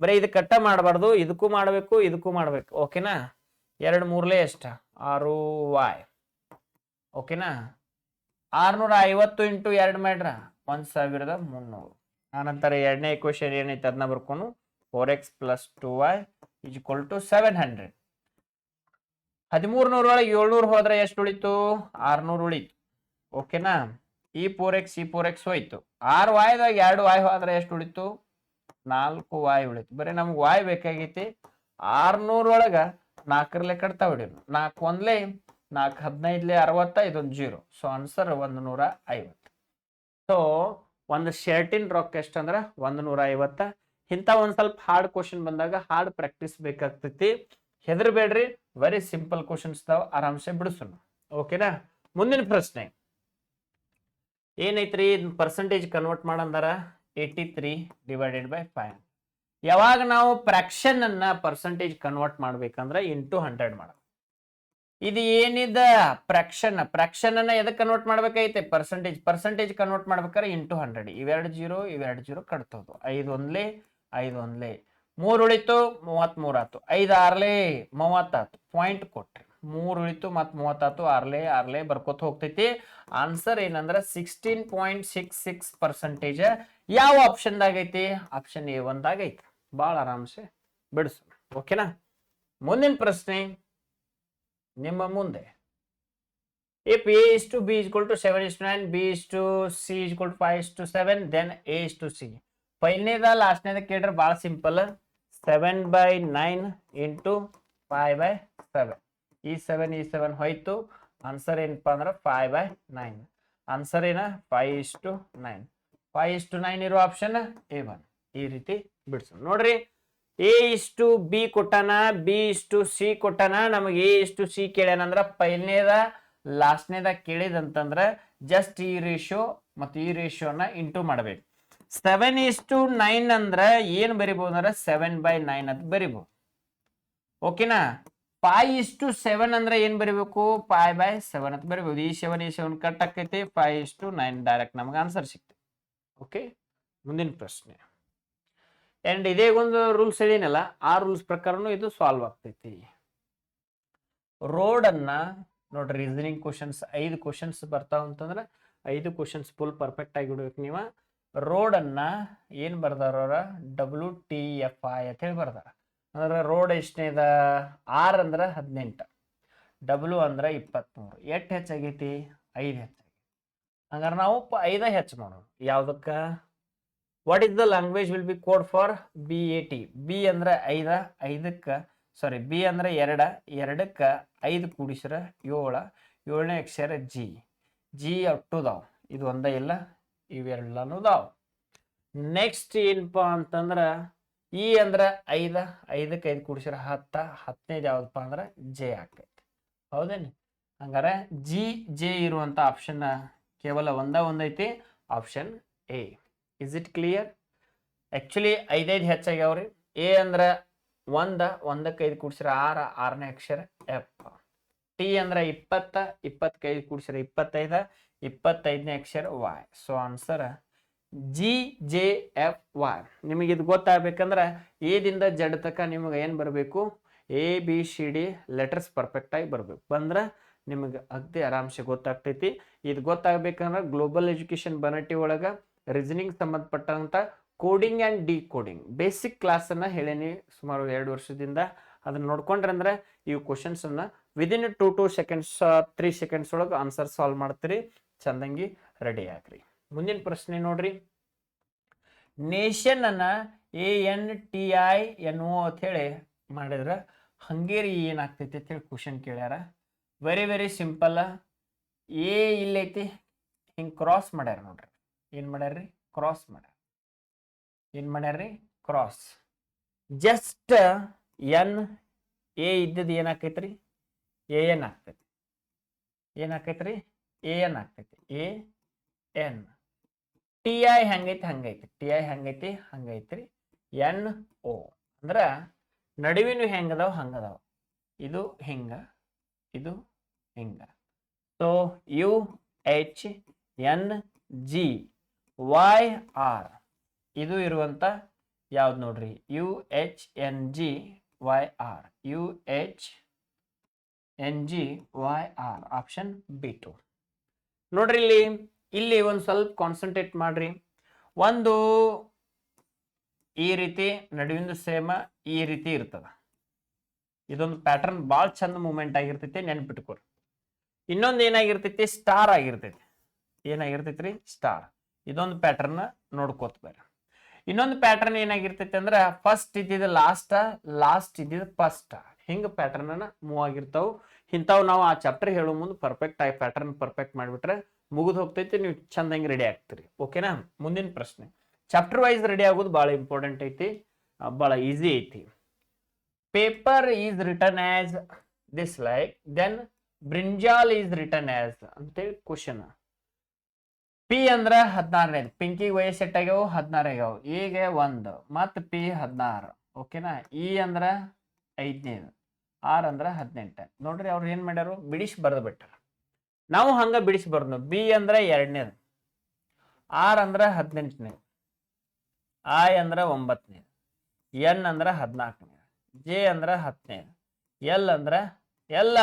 ಬರೀ ಇದು ಕಟ್ಟ ಮಾಡಬಾರ್ದು, ಇದಕ್ಕೂ ಮಾಡಬೇಕು ಇದಕ್ಕೂ ಮಾಡಬೇಕು. ಓಕೆನಾ? ಎರಡು ಮೂರಲೇ ಎಷ್ಟ? ಆರು ವಾಯ್ ಓಕೆನಾ? ಆರ್ನೂರ ಐವತ್ತು ಇಂಟು ಎರಡು ಮಾಡ್ರ? ಒಂದು ಸಾವಿರದ ಮುನ್ನೂರು. ಆನಂತರ ಎರಡನೇ ಇಕ್ವೇಶನ್ ಏನೈತೆ ಅದನ್ನ ಬರ್ಕೊಂಡು four x plus two y is equal to seven hundred. ಹದಿಮೂರ್ನೂರೊಳಗೆ ಏಳ್ನೂರು ಹೋದ್ರೆ ಎಷ್ಟು ಉಳಿತು? ಆರ್ನೂರು ಉಳಿತು. ಓಕೆನಾ? ಈ ಫೋರ್ ಎಕ್ಸ್ ಈ ಫೋರ್ ಎಕ್ಸ್ ಹೋಯ್ತು. ಆರ್ ವಾಯ್ದಾಗ ಎರಡು ವಾಯ್ ಹೋದ್ರೆ ಎಷ್ಟು ಉಳಿತು? ನಾಲ್ಕು ವಾಯ್ ಉಳಿತು. ಬರೀ ನಮ್ಗೆ ವಾಯ್ ಬೇಕಾಗೈತಿ. ಆರ್ನೂರೊಳಗ ನಾಲ್ಕರಲ್ಲೇ ಕಟ್ತಾ ಹೊಡಿರು ನಾಲ್ಕು ಒಂದ್ಲೆ, ನಾಲ್ಕು ಹದಿನೈದ್ಲೆ ಅರವತ್ತ ಇದೊಂದು ಜೀರೋ. ಸೊ ಆನ್ಸರ್ ಒಂದು ನೂರ ಐವತ್ತು. ಸೊ ಒಂದು ಶರ್ಟಿನ್ ರೊಕ್ಕ ಎಷ್ಟಂದ್ರ? ಒಂದು ನೂರ ಐವತ್ತ. ಇಂಥ ಒಂದು ಸ್ವಲ್ಪ ಹಾರ್ಡ್ ಕ್ವಶನ್ ಬಂದಾಗ ಹಾರ್ಡ್ ಪ್ರಾಕ್ಟೀಸ್ ಬೇಕಾಗ್ತೈತಿ. ಹೆದರ್ಬೇಡ್ರಿ ವೆರಿ ಸಿಂಪಲ್ ಕ್ವಶನ್ಸ್ ತಾವ್ ಆರಾಮ್ಸೆ ಬಿಡಿಸೋಣ. ಓಕೆನಾ ಮುಂದಿನ ಪ್ರಶ್ನೆ. ಏನೈತ್ರಿ percentage convert ಮಾಡಂದಾರ? Eighty three divided by five ಯಾವಾಗ ನಾವು ಫ್ರಾಕ್ಷನ್ ಅನ್ನ ಪರ್ಸೆಂಟೇಜ್ ಕನ್ವರ್ಟ್ ಮಾಡ್ಬೇಕಂದ್ರೆ ಇಂಟು ಹಂಡ್ರೆಡ್ ಮಾಡ. ಇದು ಏನಿದ ಫ್ರಾಕ್ಷನ್ ಫ್ರಾಕ್ಷನ್ ಅನ್ನ ಎದಕ್ಕೆ ಕನ್ವರ್ಟ್ ಮಾಡ್ಬೇಕೈತೆ ಪರ್ಸೆಂಟೇಜ್ ಪರ್ಸೆಂಟೇಜ್ ಕನ್ವರ್ಟ್ ಮಾಡ್ಬೇಕಾದ್ರೆ ಇಂಟು ಹಂಡ್ರೆಡ್ ಇವೆರಡು ಜೀರೋ ಇವೆರಡು ಜೀರೋ ಕಟ್ತೋದು. ಐದು ಒಂದ್ಲೆ ಐದು ಒಂದ್ಲೆ ಮೂರು ಉಳಿತು ಮೂವತ್ತ್ ಆತು ಐದು ಆರ್ಲೆ ಮೂವತ್ತಾತು. ಪಾಯಿಂಟ್ ಕೊಟ್ರಿ. ಮೂರು ಉಳಿತು ಮತ್ತು ಮೂವತ್ತಾತು. ಆರ್ಲೆ ಆರ್ಲೆ ಬರ್ಕೋತ ಹೋಗ್ತೈತಿ. ಆನ್ಸರ್ ಏನಂದ್ರೆ sixteen point six six percentage ಯಾವ ಆಪ್ಷನ್ದಾಗ ಐತಿ? ಆಪ್ಷನ್ ಎ ಒಂದಾಗ ಐತಿ. ಭಾಳ ಆರಾಮ್ಸೆ ಬಿಡಿಸು. ಓಕೆನಾ ಮುಂದಿನ ಪ್ರಶ್ನೆ. ನಿಮ್ಮ ಮುಂದೆ. If A is to B is equal to seven is to nine B is to C is equal to five is to seven then A is to C ಫೈಲ್ನೇದ, ಲಾಸ್ಟ್ನೇದ ಕೇಳ್ರೆ ಭಾಳ simple. Seven by nine into five by seven ಈ seven ಈ seven ಹೋಯ್ತು. Answer ಏನಪ್ಪ ಅಂದ್ರೆ five by nine answer ಏನ? Five is to nine five is to nine ಇರೋ ಆಪ್ಷನ್ ಎ ಒನ್ ಈ ರೀತಿ ಬಿಡ್ಸೋಣ. ನೋಡ್ರಿ ಎ ಇಸ್ ಟು ಬಿ ಕೊಟ್ಟಾನ ಬಿ ಇಸ್ ಟು ಸಿ ಕೊಟ್ಟಾನ, ನಮಗೆ ಎ ಇಸ್ ಟು ಸಿ ಕೇಳ್ಯಾನಂದ್ರ ಪೈಲ್ನೇದ ಲಾಸ್ಟ್ನೇದ ಕೇಳಿದಂತಂದ್ರೆ ಜಸ್ಟ್ ಈ ರೇಷಿಯೋ ಮತ್ತು ಈ ರೇಷಿಯೋನ ಇಂಟು ಮಾಡ್ಬೇಕು. ಸೆವೆನ್ ಈಸ್ ಟು ನೈನ್ ಅಂದ್ರ ಏನ್ ಬರಿಬಹುದು ಅಂದ್ರೆ ಸೆವೆನ್ ಬೈ ನೈನ್ ಅಂತ ಬರಿಬಹುದು ಓಕೆನಾ? ಫೈ ಇಸ್ ಟು ಸೆವೆನ್ ಅಂದ್ರೆ ಏನ್ ಬರಿಬೇಕು? ಫೈವ್ ಬೈ ಸೆವೆನ್ ಅಂತ ಬರಿಬಹುದು ಈ ಸೆವೆನ್ ಈ ಸೆವೆನ್ ಕಟ್ ಆಕೈತಿ five is to nine direct ನಮ್ಗೆ ಆನ್ಸರ್ ಸಿಕ್ತು ಓಕೆ? ಮುಂದಿನ ಪ್ರಶ್ನೆ. ಅಂಡ್ ಇದೇ ಒಂದು ರೂಲ್ಸ್ ಹೇಳಿನಲ್ಲ, ಆ ರೂಲ್ಸ್ ಪ್ರಕಾರನು ಇದು ಸಾಲ್ವ್ ಆಗ್ತೈತಿ. ರೋಡ್ ಅನ್ನ ನೋಡ್ರಿ ರೀಸನಿಂಗ್ ಕ್ವಶನ್ಸ್ ಐದು ಕ್ವಶನ್ಸ್ ಬರ್ತಾವ ಅಂತಂದ್ರೆ ಐದು ಕ್ವಶನ್ಸ್ ಫುಲ್ ಪರ್ಫೆಕ್ಟ್ ಆಗಿ ಬಿಡ್ಬೇಕು ನೀವು. ರೋಡ್ ಅನ್ನ ಏನ್ ಬರ್ದಾರ ಡಬ್ಲ್ಯೂ ಟಿ ಎಫ್ ಐ ಅಂತ ಹೇಳಿ ಬರ್ದಾರ. ಅಂದ್ರೆ ರೋಡ್ ಎಷ್ಟನೇದ ಆರ್ ಅಂದ್ರೆ ಹದಿನೆಂಟು. ಡಬ್ಲ್ಯೂ ಅಂದ್ರೆ ಇಪ್ಪತ್ತ್ಮೂರು ಎಷ್ಟು ಹೆಚ್ಚಾಗೈತಿ? ಐದು ಹೆಚ್ಚಾಗೈತಿ. ಹಂಗಾರೆ ನಾವು ಐದ ಹೆಚ್ಚು ಮಾಡೋಣ ಯಾವುದಕ್ಕೆ? What is the language will be code for B A T B ಅಂದ್ರೆ ಐದ, ಐದಕ್ಕೆ ಸಾರಿ ಬಿ ಅಂದ್ರೆ ಎರಡ, ಎರಡಕ್ಕೆ ಐದು ಕೂಡಿಸ್ರ ಏಳು, ಏಳನೇ ಅಕ್ಷರ ಜಿ ಜಿ ಅಟ್ಟುದಾವ್ ಇದು ಒಂದೇ ಇಲ್ಲ? ಇವೆಲ್ಲನೂ ಅದಾವ ನೆಕ್ಸ್ಟ್ ಏನಪ್ಪ ಅಂತಂದ್ರೆ ಈ ಅಂದ್ರೆ ಐದ, ಐದಕ್ಕೆ ಐದು ಕೂಡಿಸಿರ ಹತ್ತ, ಹತ್ತನೇದು ಯಾವ್ದಪ್ಪ ಅಂದ್ರೆ ಜೆ ಆಕೈತಿ ಹೌದೇನಿ? ಹಂಗಾರೆ ಜಿ ಜೆ ಇರುವಂಥ ಆಪ್ಷನ್ ಕೇವಲ ಒಂದ ಒಂದೈತಿ option A is it clear actually ಐದೈದು ಹೆಚ್ಚಾಗ್ಯಾವ್ರಿ. ಎ ಅಂದ್ರೆ ಒಂದ, ಒಂದಕ್ಕೆ ಐದು ಕೂಡಿಸ್ರ ಆರ, ಆರನೇ ಅಕ್ಷರ ಎಫ್ ಟಿ ಅಂದ್ರೆ ಇಪ್ಪತ್ತ ಇಪ್ಪತ್ತೈದು ಕೂಡಿಸಿರ ಇಪ್ಪತ್ತೈದ ಇಪ್ಪತ್ತೈದನೇ ಅಕ್ಷರ Y so answer G J F Y ನಿಮಗೆ ಇದು ಗೊತ್ತಾಗಬೇಕಂದ್ರೆ ಏದಿಂದ ಜಡ್ ತಕ ನಿಮಗೆ ಏನು ಬರಬೇಕು? A B C D letters ಪರ್ಫೆಕ್ಟಾಗಿ ಬರಬೇಕು. ಬಂದ್ರೆ ನಿಮಗೆ ಅಗ್ದಿ ಆರಾಮ್ಸೆ ಗೊತ್ತಾಗ್ತೈತಿ. ಇದು ಗೊತ್ತಾಗಬೇಕಂದ್ರೆ ಗ್ಲೋಬಲ್ ಎಜುಕೇಶನ್ ಬನಟಿ ಒಳಗೆ ರೀಸನಿಂಗ್ ಸಂಬಂಧಪಟ್ಟಂಥ coding and decoding basic ಕ್ಲಾಸನ್ನು ಹೇಳೇನಿ ಸುಮಾರು ಎರಡು ವರ್ಷದಿಂದ. ಅದನ್ನ ನೋಡ್ಕೊಂಡ್ರೆ ಅಂದರೆ ಈ ಕ್ವಶನ್ಸನ್ನು within two two seconds three seconds ಒಳಗೆ ಆನ್ಸರ್ ಸಾಲ್ವ್ ಮಾಡ್ತೀರಿ. ಚಂದಂಗಿ ರೆಡಿ ಆಗ್ರಿ. ಮುಂದಿನ ಪ್ರಶ್ನೆ ನೋಡ್ರಿ. ನೇಷನ್ ಅನ್ನ A N T I N O ಅಂತ ಹೇಳಿ ಮಾಡಿದ್ರೆ ಹಂಗೇರಿ ಏನಾಗ್ತೈತಿ ಅಂತ ಹೇಳಿ ಕ್ವಶನ್ ಕೇಳ್ಯಾರ. ವೆರಿ ವೆರಿ ಸಿಂಪಲ್ ಎ ಇಲ್ಲೈತಿ, ಹಿಂಗೆ ಕ್ರಾಸ್ ಮಾಡ್ಯಾರ ನೋಡ್ರಿ. ಏನು ಮಾಡ್ಯಾರ್ರಿ? ಕ್ರಾಸ್ ಮಾಡ್ಯಾರ. ಏನು ಮಾಡ್ಯಾರ್ರಿ? ಕ್ರಾಸ್ ಜಸ್ಟ್ ಎನ್ ಎ ಇದ್ದದ್ದು ಏನಾಕೈತ್ರಿ ಎ ಎನ್ ಆಗ್ತೈತಿ. ಏನಾಕೈತ್ರಿ ಎನ್ ಆಗ್ತೈತಿ ಎ, ಎನ್. ಟಿ ಐ ಹೆಂಗೈತಿ, ಹಂಗೈತಿ. ಟಿ ಐ ಹೆಂಗೈತಿ ಹಂಗೈತ್ರಿ ಎನ್ ಓ ಅಂದ್ರ ನಡುವಿನ ಹೆಂಗದಾವ, ಹಂಗದಾವ. ಇದು ಹಿಂಗ ಇದು ಹಿಂಗ. So U H N G Y R ಇದು ಇರುವಂತ ಯಾವ್ದು ನೋಡ್ರಿ? U H N G Y R U H N G Y R option B two ನೋಡ್ರಿ ಇಲ್ಲಿ ಇಲ್ಲಿ ಒಂದು ಸ್ವಲ್ಪ ಕಾನ್ಸಂಟ್ರೇಟ್ ಮಾಡ್ರಿ. ಒಂದು ಈ ರೀತಿ, ನಡುವಿಂದು ಸೇಮ ಈ ರೀತಿ ಇರ್ತದ. ಇದೊಂದು ಪ್ಯಾಟರ್ನ್ ಭಾಳ ಚಂದ ಮೂಮೆಂಟ್ ಆಗಿರ್ತೈತಿ, ನೆನ್ಪಿಟ್ಕೊರಿ. ಇನ್ನೊಂದು ಏನಾಗಿರ್ತೈತಿ ಸ್ಟಾರ್ ಆಗಿರ್ತೈತಿ. ಏನಾಗಿರ್ತೈತ್ರಿ? ಸ್ಟಾರ್ ಇದೊಂದು ಪ್ಯಾಟರ್ನ್ ನೋಡ್ಕೋತ ಬೇರೆ ಇನ್ನೊಂದು ಪ್ಯಾಟರ್ನ್ ಏನಾಗಿರ್ತೈತಿ ಅಂದ್ರೆ ಫಸ್ಟ್ ಇದ್ದಿದ್ದು ಲಾಸ್ಟ್ ಲಾಸ್ಟ್ ಇದ್ದಿದ್ದು ಫಸ್ಟ್ ಹಿಂಗ ಪ್ಯಾಟರ್ನ್ ಮೂವ್ ಆಗಿರ್ತಾವ. ಇಂಥವು ನಾವು ಆ ಚಾಪ್ಟರ್ ಹೇಳೋ ಮುಂದೆ ಪರ್ಫೆಕ್ಟ್ ಆಗಿ ಪ್ಯಾಟರ್ನ್ ಪರ್ಫೆಕ್ಟ್ ಮಾಡಿಬಿಟ್ರೆ ಮುಗಿದು ಹೋಗ್ತೈತಿ, ನೀವು ಚಂದಂಗೆ ರೆಡಿ ಆಗ್ತೀರಿ. ಓಕೆನಾ ಮುಂದಿನ ಪ್ರಶ್ನೆ. ಚಾಪ್ಟರ್ ವೈಸ್ ರೆಡಿ ಆಗೋದು ಭಾಳ ಇಂಪಾರ್ಟೆಂಟ್ ಐತಿ ಭಾಳ ಈಸಿ ಐತಿ. Paper is return as this like then brinjal is return as ಅಂತೇಳಿ ಕ್ವಶನ್ ಪಿ ಅಂದ್ರೆ ಹದಿನಾರನೇದು ಪಿಂಕಿಗೆ ವಯಸ್ಸು ಎಟ್ಟಾಗ್ಯಾವು ಹದಿನಾರು ಆಗ್ಯಾವು. ಈಗ ಒಂದು, ಮತ್ತು ಪಿ ಹದಿನಾರು. ಓಕೆನಾ ಇ ಅಂದ್ರೆ ಐದನೇದು. ಆರ್ ಅಂದ್ರ ಹದಿನೆಂಟು. ನೋಡ್ರಿ ಅವ್ರು ಏನು ಮಾಡ್ಯಾರು? ಬಿಡಿಸಿ ಬರೆದು ಬಿಟ್ಟಾರ ನಾವು ಹಂಗೆ ಬಿಡಿಸಿ ಬರ್ದು ಬಿ ಅಂದ್ರೆ ಎರಡನೇದು. ಆರ್ ಅಂದ್ರ ಹದಿನೆಂಟನೇದು. ಐ ಅಂದ್ರ ಒಂಬತ್ತನೇ ಎನ್ ಅಂದ್ರ ಹದಿನಾಲ್ಕನೇ ಜೆ ಅಂದ್ರ ಹತ್ತನೇದು. ಎಲ್ ಅಂದ್ರೆ ಎಲ್ಲ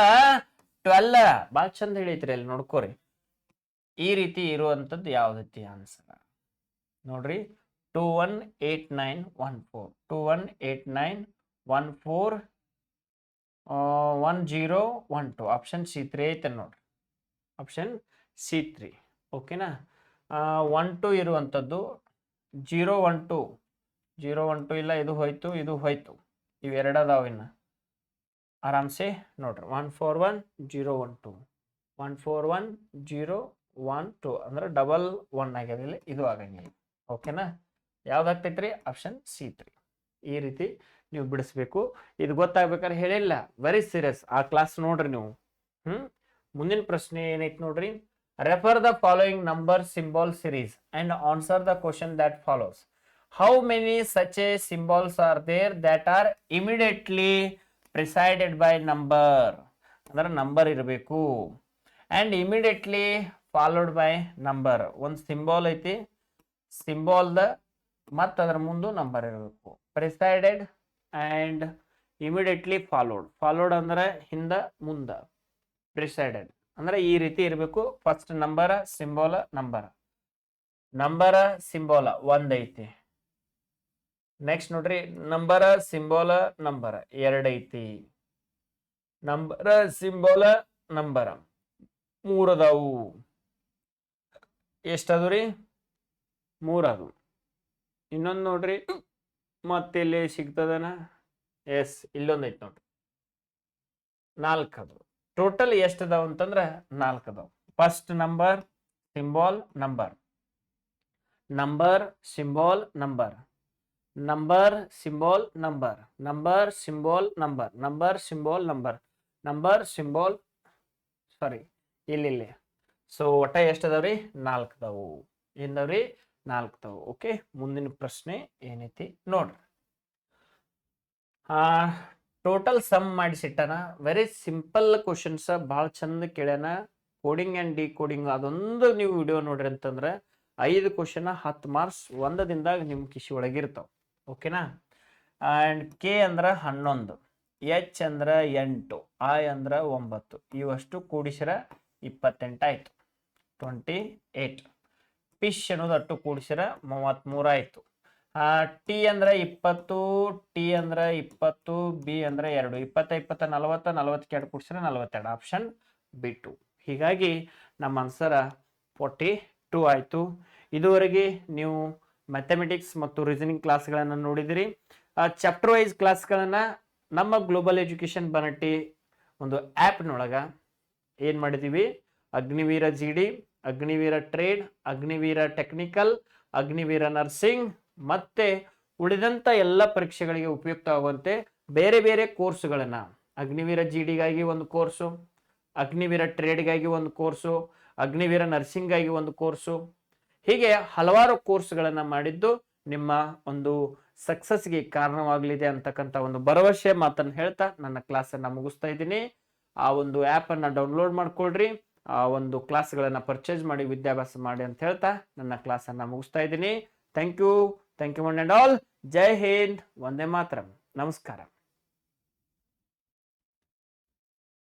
ಟ್ವೆಲ್. ಭಾಳ ಚಂದ ಹೇಳಿತ್ರಿ ಅಲ್ಲಿ ನೋಡ್ಕೋರಿ. ಈ ರೀತಿ ಇರುವಂಥದ್ದು ಯಾವ್ದೈತಿ ಆನ್ಸರ್ ನೋಡ್ರಿ. Two one eight nine one four two one eight nine one four one zero one two option C three ಐತೆ ನೋಡ್ರಿ. ಆಪ್ಷನ್ ಸಿ ತ್ರೀ ಓಕೆನಾ ಒನ್ ಟು ಇರುವಂಥದ್ದು zero one two zero one two ಇಲ್ಲ, ಇದು ಹೋಯ್ತು ಇದು ಹೋಯ್ತು. ಇವೆರಡು ಅದಾವ ಇನ್ನು. ಆರಾಮ್ಸೆ ನೋಡ್ರಿ. One four one zero one two one four one zero one two ಅಂದ್ರೆ ಡಬಲ್ ಒನ್ ಆಗ್ಯದ ಇದು ಆಗಂಗಿಲ್ಲ ಓಕೆನಾ ಯಾವ್ದಾಗ್ತೈತ್ರಿ ಆಪ್ಷನ್ ಸಿ ತ್ರೀ ಈ ರೀತಿ ನೀವು ಬಿಡಿಸ್ಬೇಕು. ಇದು ಗೊತ್ತಾಗ್ಬೇಕಾದ್ರೆ ಹೇಳಿಲ್ಲ ವೆರಿ ಸೀರಿಯಸ್ ಆ ಕ್ಲಾಸ್ ನೋಡ್ರಿ ನೀವು. ಹ್ಮ್? ಮುಂದಿನ ಪ್ರಶ್ನೆ ಏನೈತಿ ನೋಡ್ರಿ? Refer the following number symbol series and answer the question that follows how many such a symbols are there that are immediately preceded by number ಅಂದ್ರೆ ನಂಬರ್ ಇರಬೇಕು. And immediately followed by number ಒಂದು symbol ಐತಿ. ಸಿಂಬಾಲ್ದ ಮತ್ತು ಅದರ ಮುಂದೆ number ಇರಬೇಕು. Preceded and immediately followed followed ಅಂದ್ರೆ ಹಿಂದೆ, ಮುಂದೆ ಪ್ರಿಸೈಡೆಡ್ ಅಂದ್ರೆ ಈ ರೀತಿ ಇರಬೇಕು. First number symbol number number symbol ಒಂದೈತಿ next ನೋಡ್ರಿ ನಂಬರ ಸಿಂಬೋಲ ನಂಬರ ಎರಡೈತಿ ನಂಬರ ಸಿಂಬೋಲ ನಂಬರ ಮೂರದವು ಎಷ್ಟದು ರೀ ಮೂರದು ಇನ್ನೊಂದು ನೋಡ್ರಿ. ಮತ್ತೆಲ್ಲಿ ಸಿಗ್ತದನ? ಎಸ್ ಇಲ್ಲೊಂದು ಐತೆ ನೋಡ್ರಿ. ನಾಲ್ಕು ಅದು ಟೋಟಲ್ ಎಷ್ಟು ಅದಾವ ಅಂತಂದ್ರೆ ನಾಲ್ಕು ಅದಾವ first number, symbol, number. Number, symbol, number. Number, symbol, number. Number, symbol, number. Number, symbol, number. Number, symbol, sorry, ಇಲ್ಲಿ ಇಲ್ಲಿ. ಸೊ, ಒಟ್ಟ ಎಷ್ಟು ಅದಾವ್ರಿ ನಾಲ್ಕು ಅದಾವು ಏನದವ್ರಿ ನಾಲ್ಕು ತಾವು ಓಕೆ? ಮುಂದಿನ ಪ್ರಶ್ನೆ ಏನೈತಿ ನೋಡ್ರಿ. ಆ ಟೋಟಲ್ ಸಮ್ ಮಾಡಿಸಿಟ್ಟನ ವೆರಿ ಸಿಂಪಲ್ ಕ್ವಶನ್ಸ್ ಭಾಳ ಚಂದ ಕೇಳ್ಯಾನ. ಕೋಡಿಂಗ್ ಆ್ಯಂಡ್ ಡಿ ಕೋಡಿಂಗ್ ಅದೊಂದು ನೀವು ವಿಡಿಯೋ ನೋಡ್ರಿ ಅಂತಂದ್ರೆ ಐದು ಕ್ವಶನ್ ಹತ್ತು ಮಾರ್ಕ್ಸ್ ದಿನದಾಗ ನಿಮ್ಮ ಕಿಶಿ ಒಳಗಿರ್ತಾವ ಓಕೆನಾ? ಆ್ಯಂಡ್ ಕೆ ಅಂದ್ರೆ ಹನ್ನೊಂದು ಎಚ್ ಅಂದ್ರೆ ಎಂಟು ಐ ಅಂದ್ರೆ ಒಂಬತ್ತು ಇವಷ್ಟು ಕೂಡಿಸಿರ ಇಪ್ಪತ್ತೆಂಟು ಆಯ್ತು ಟ್ವೆಂಟಿ ಏಟ್ ಪಿಶ್ ಅನ್ನೋದು ಅಟ್ಟು ಕೂಡಿಸಿರ ಮೂವತ್ಮೂರು ಆಯಿತು. ಟಿ ಅಂದ್ರೆ ಇಪ್ಪತ್ತು ಟಿ ಅಂದ್ರೆ ಇಪ್ಪತ್ತು ಬಿ ಅಂದ್ರೆ ಎರಡು. ಇಪ್ಪತ್ತ ಇಪ್ಪತ್ತ, ನಲವತ್ತ ನಲವತ್ತಕ್ಕೆ ಎರಡು ಕೂಡಿಸಿದ್ರೆ ನಲವತ್ತೆರಡು. ಆಪ್ಷನ್ ಬಿ ಟು ಹೀಗಾಗಿ ನಮ್ಮ ಆನ್ಸರ ಫೋರ್ಟಿ ಟು ಆಯಿತು. ಇದುವರೆಗೆ ನೀವು ಮ್ಯಾಥಮೆಟಿಕ್ಸ್ ಮತ್ತು ರೀಸನಿಂಗ್ ಕ್ಲಾಸ್ಗಳನ್ನು ನೋಡಿದಿರಿ. ಚಾಪ್ಟರ್ ವೈಸ್ ಕ್ಲಾಸ್ಗಳನ್ನು ನಮ್ಮ ಗ್ಲೋಬಲ್ ಎಜುಕೇಷನ್ ಬನಟ್ಟಿ ಒಂದು ಆ್ಯಪ್ನೊಳಗೆ ಏನು ಮಾಡಿದ್ದೀವಿ Agniveer G D Agniveer trade, Agniveer technical, Agniveer nursing, ಮತ್ತೆ ಉಳಿದಂಥ ಎಲ್ಲ ಪರೀಕ್ಷೆಗಳಿಗೆ ಉಪಯುಕ್ತವಾಗುವಂತೆ ಬೇರೆ ಬೇರೆ ಕೋರ್ಸ್ಗಳನ್ನು. ಅಗ್ನಿವೀರ ಜಿ ಡಿಗಾಗಿ ಒಂದು ಕೋರ್ಸು, ಅಗ್ನಿವೀರ ಟ್ರೇಡ್ಗಾಗಿ ಒಂದು ಕೋರ್ಸು, ಅಗ್ನಿವೀರ ನರ್ಸಿಂಗಾಗಿ ಒಂದು ಕೋರ್ಸು. ಹೀಗೆ ಹಲವಾರು ಕೋರ್ಸ್ಗಳನ್ನು ಮಾಡಿದ್ದು ನಿಮ್ಮ ಒಂದು ಸಕ್ಸಸ್ಗೆ ಕಾರಣವಾಗಲಿದೆ ಅಂತಕ್ಕಂಥ ಒಂದು ಭರವಸೆ ಮಾತನ್ನು ಹೇಳ್ತಾ ನನ್ನ ಕ್ಲಾಸನ್ನು ಮುಗಿಸ್ತಾ ಇದ್ದೀನಿ. ಆ ಒಂದು ಆ್ಯಪನ್ನು ಡೌನ್ಲೋಡ್ ಮಾಡ್ಕೊಳ್ರಿ. ಆ ಒಂದು ಕ್ಲಾಸ್ಗಳನ್ನು ಪರ್ಚೇಸ್ ಮಾಡಿ ವಿದ್ಯಾಭ್ಯಾಸ ಮಾಡಿ ಅಂತ ಹೇಳ್ತಾ ನನ್ನ ಕ್ಲಾಸನ್ನು ಮುಗಿಸ್ತಾ ಇದ್ದೀನಿ. Thank you thank you one and all ಜೈ ಹಿಂದ್ ವಂದೇ ಮಾತರಂ ನಮಸ್ಕಾರ.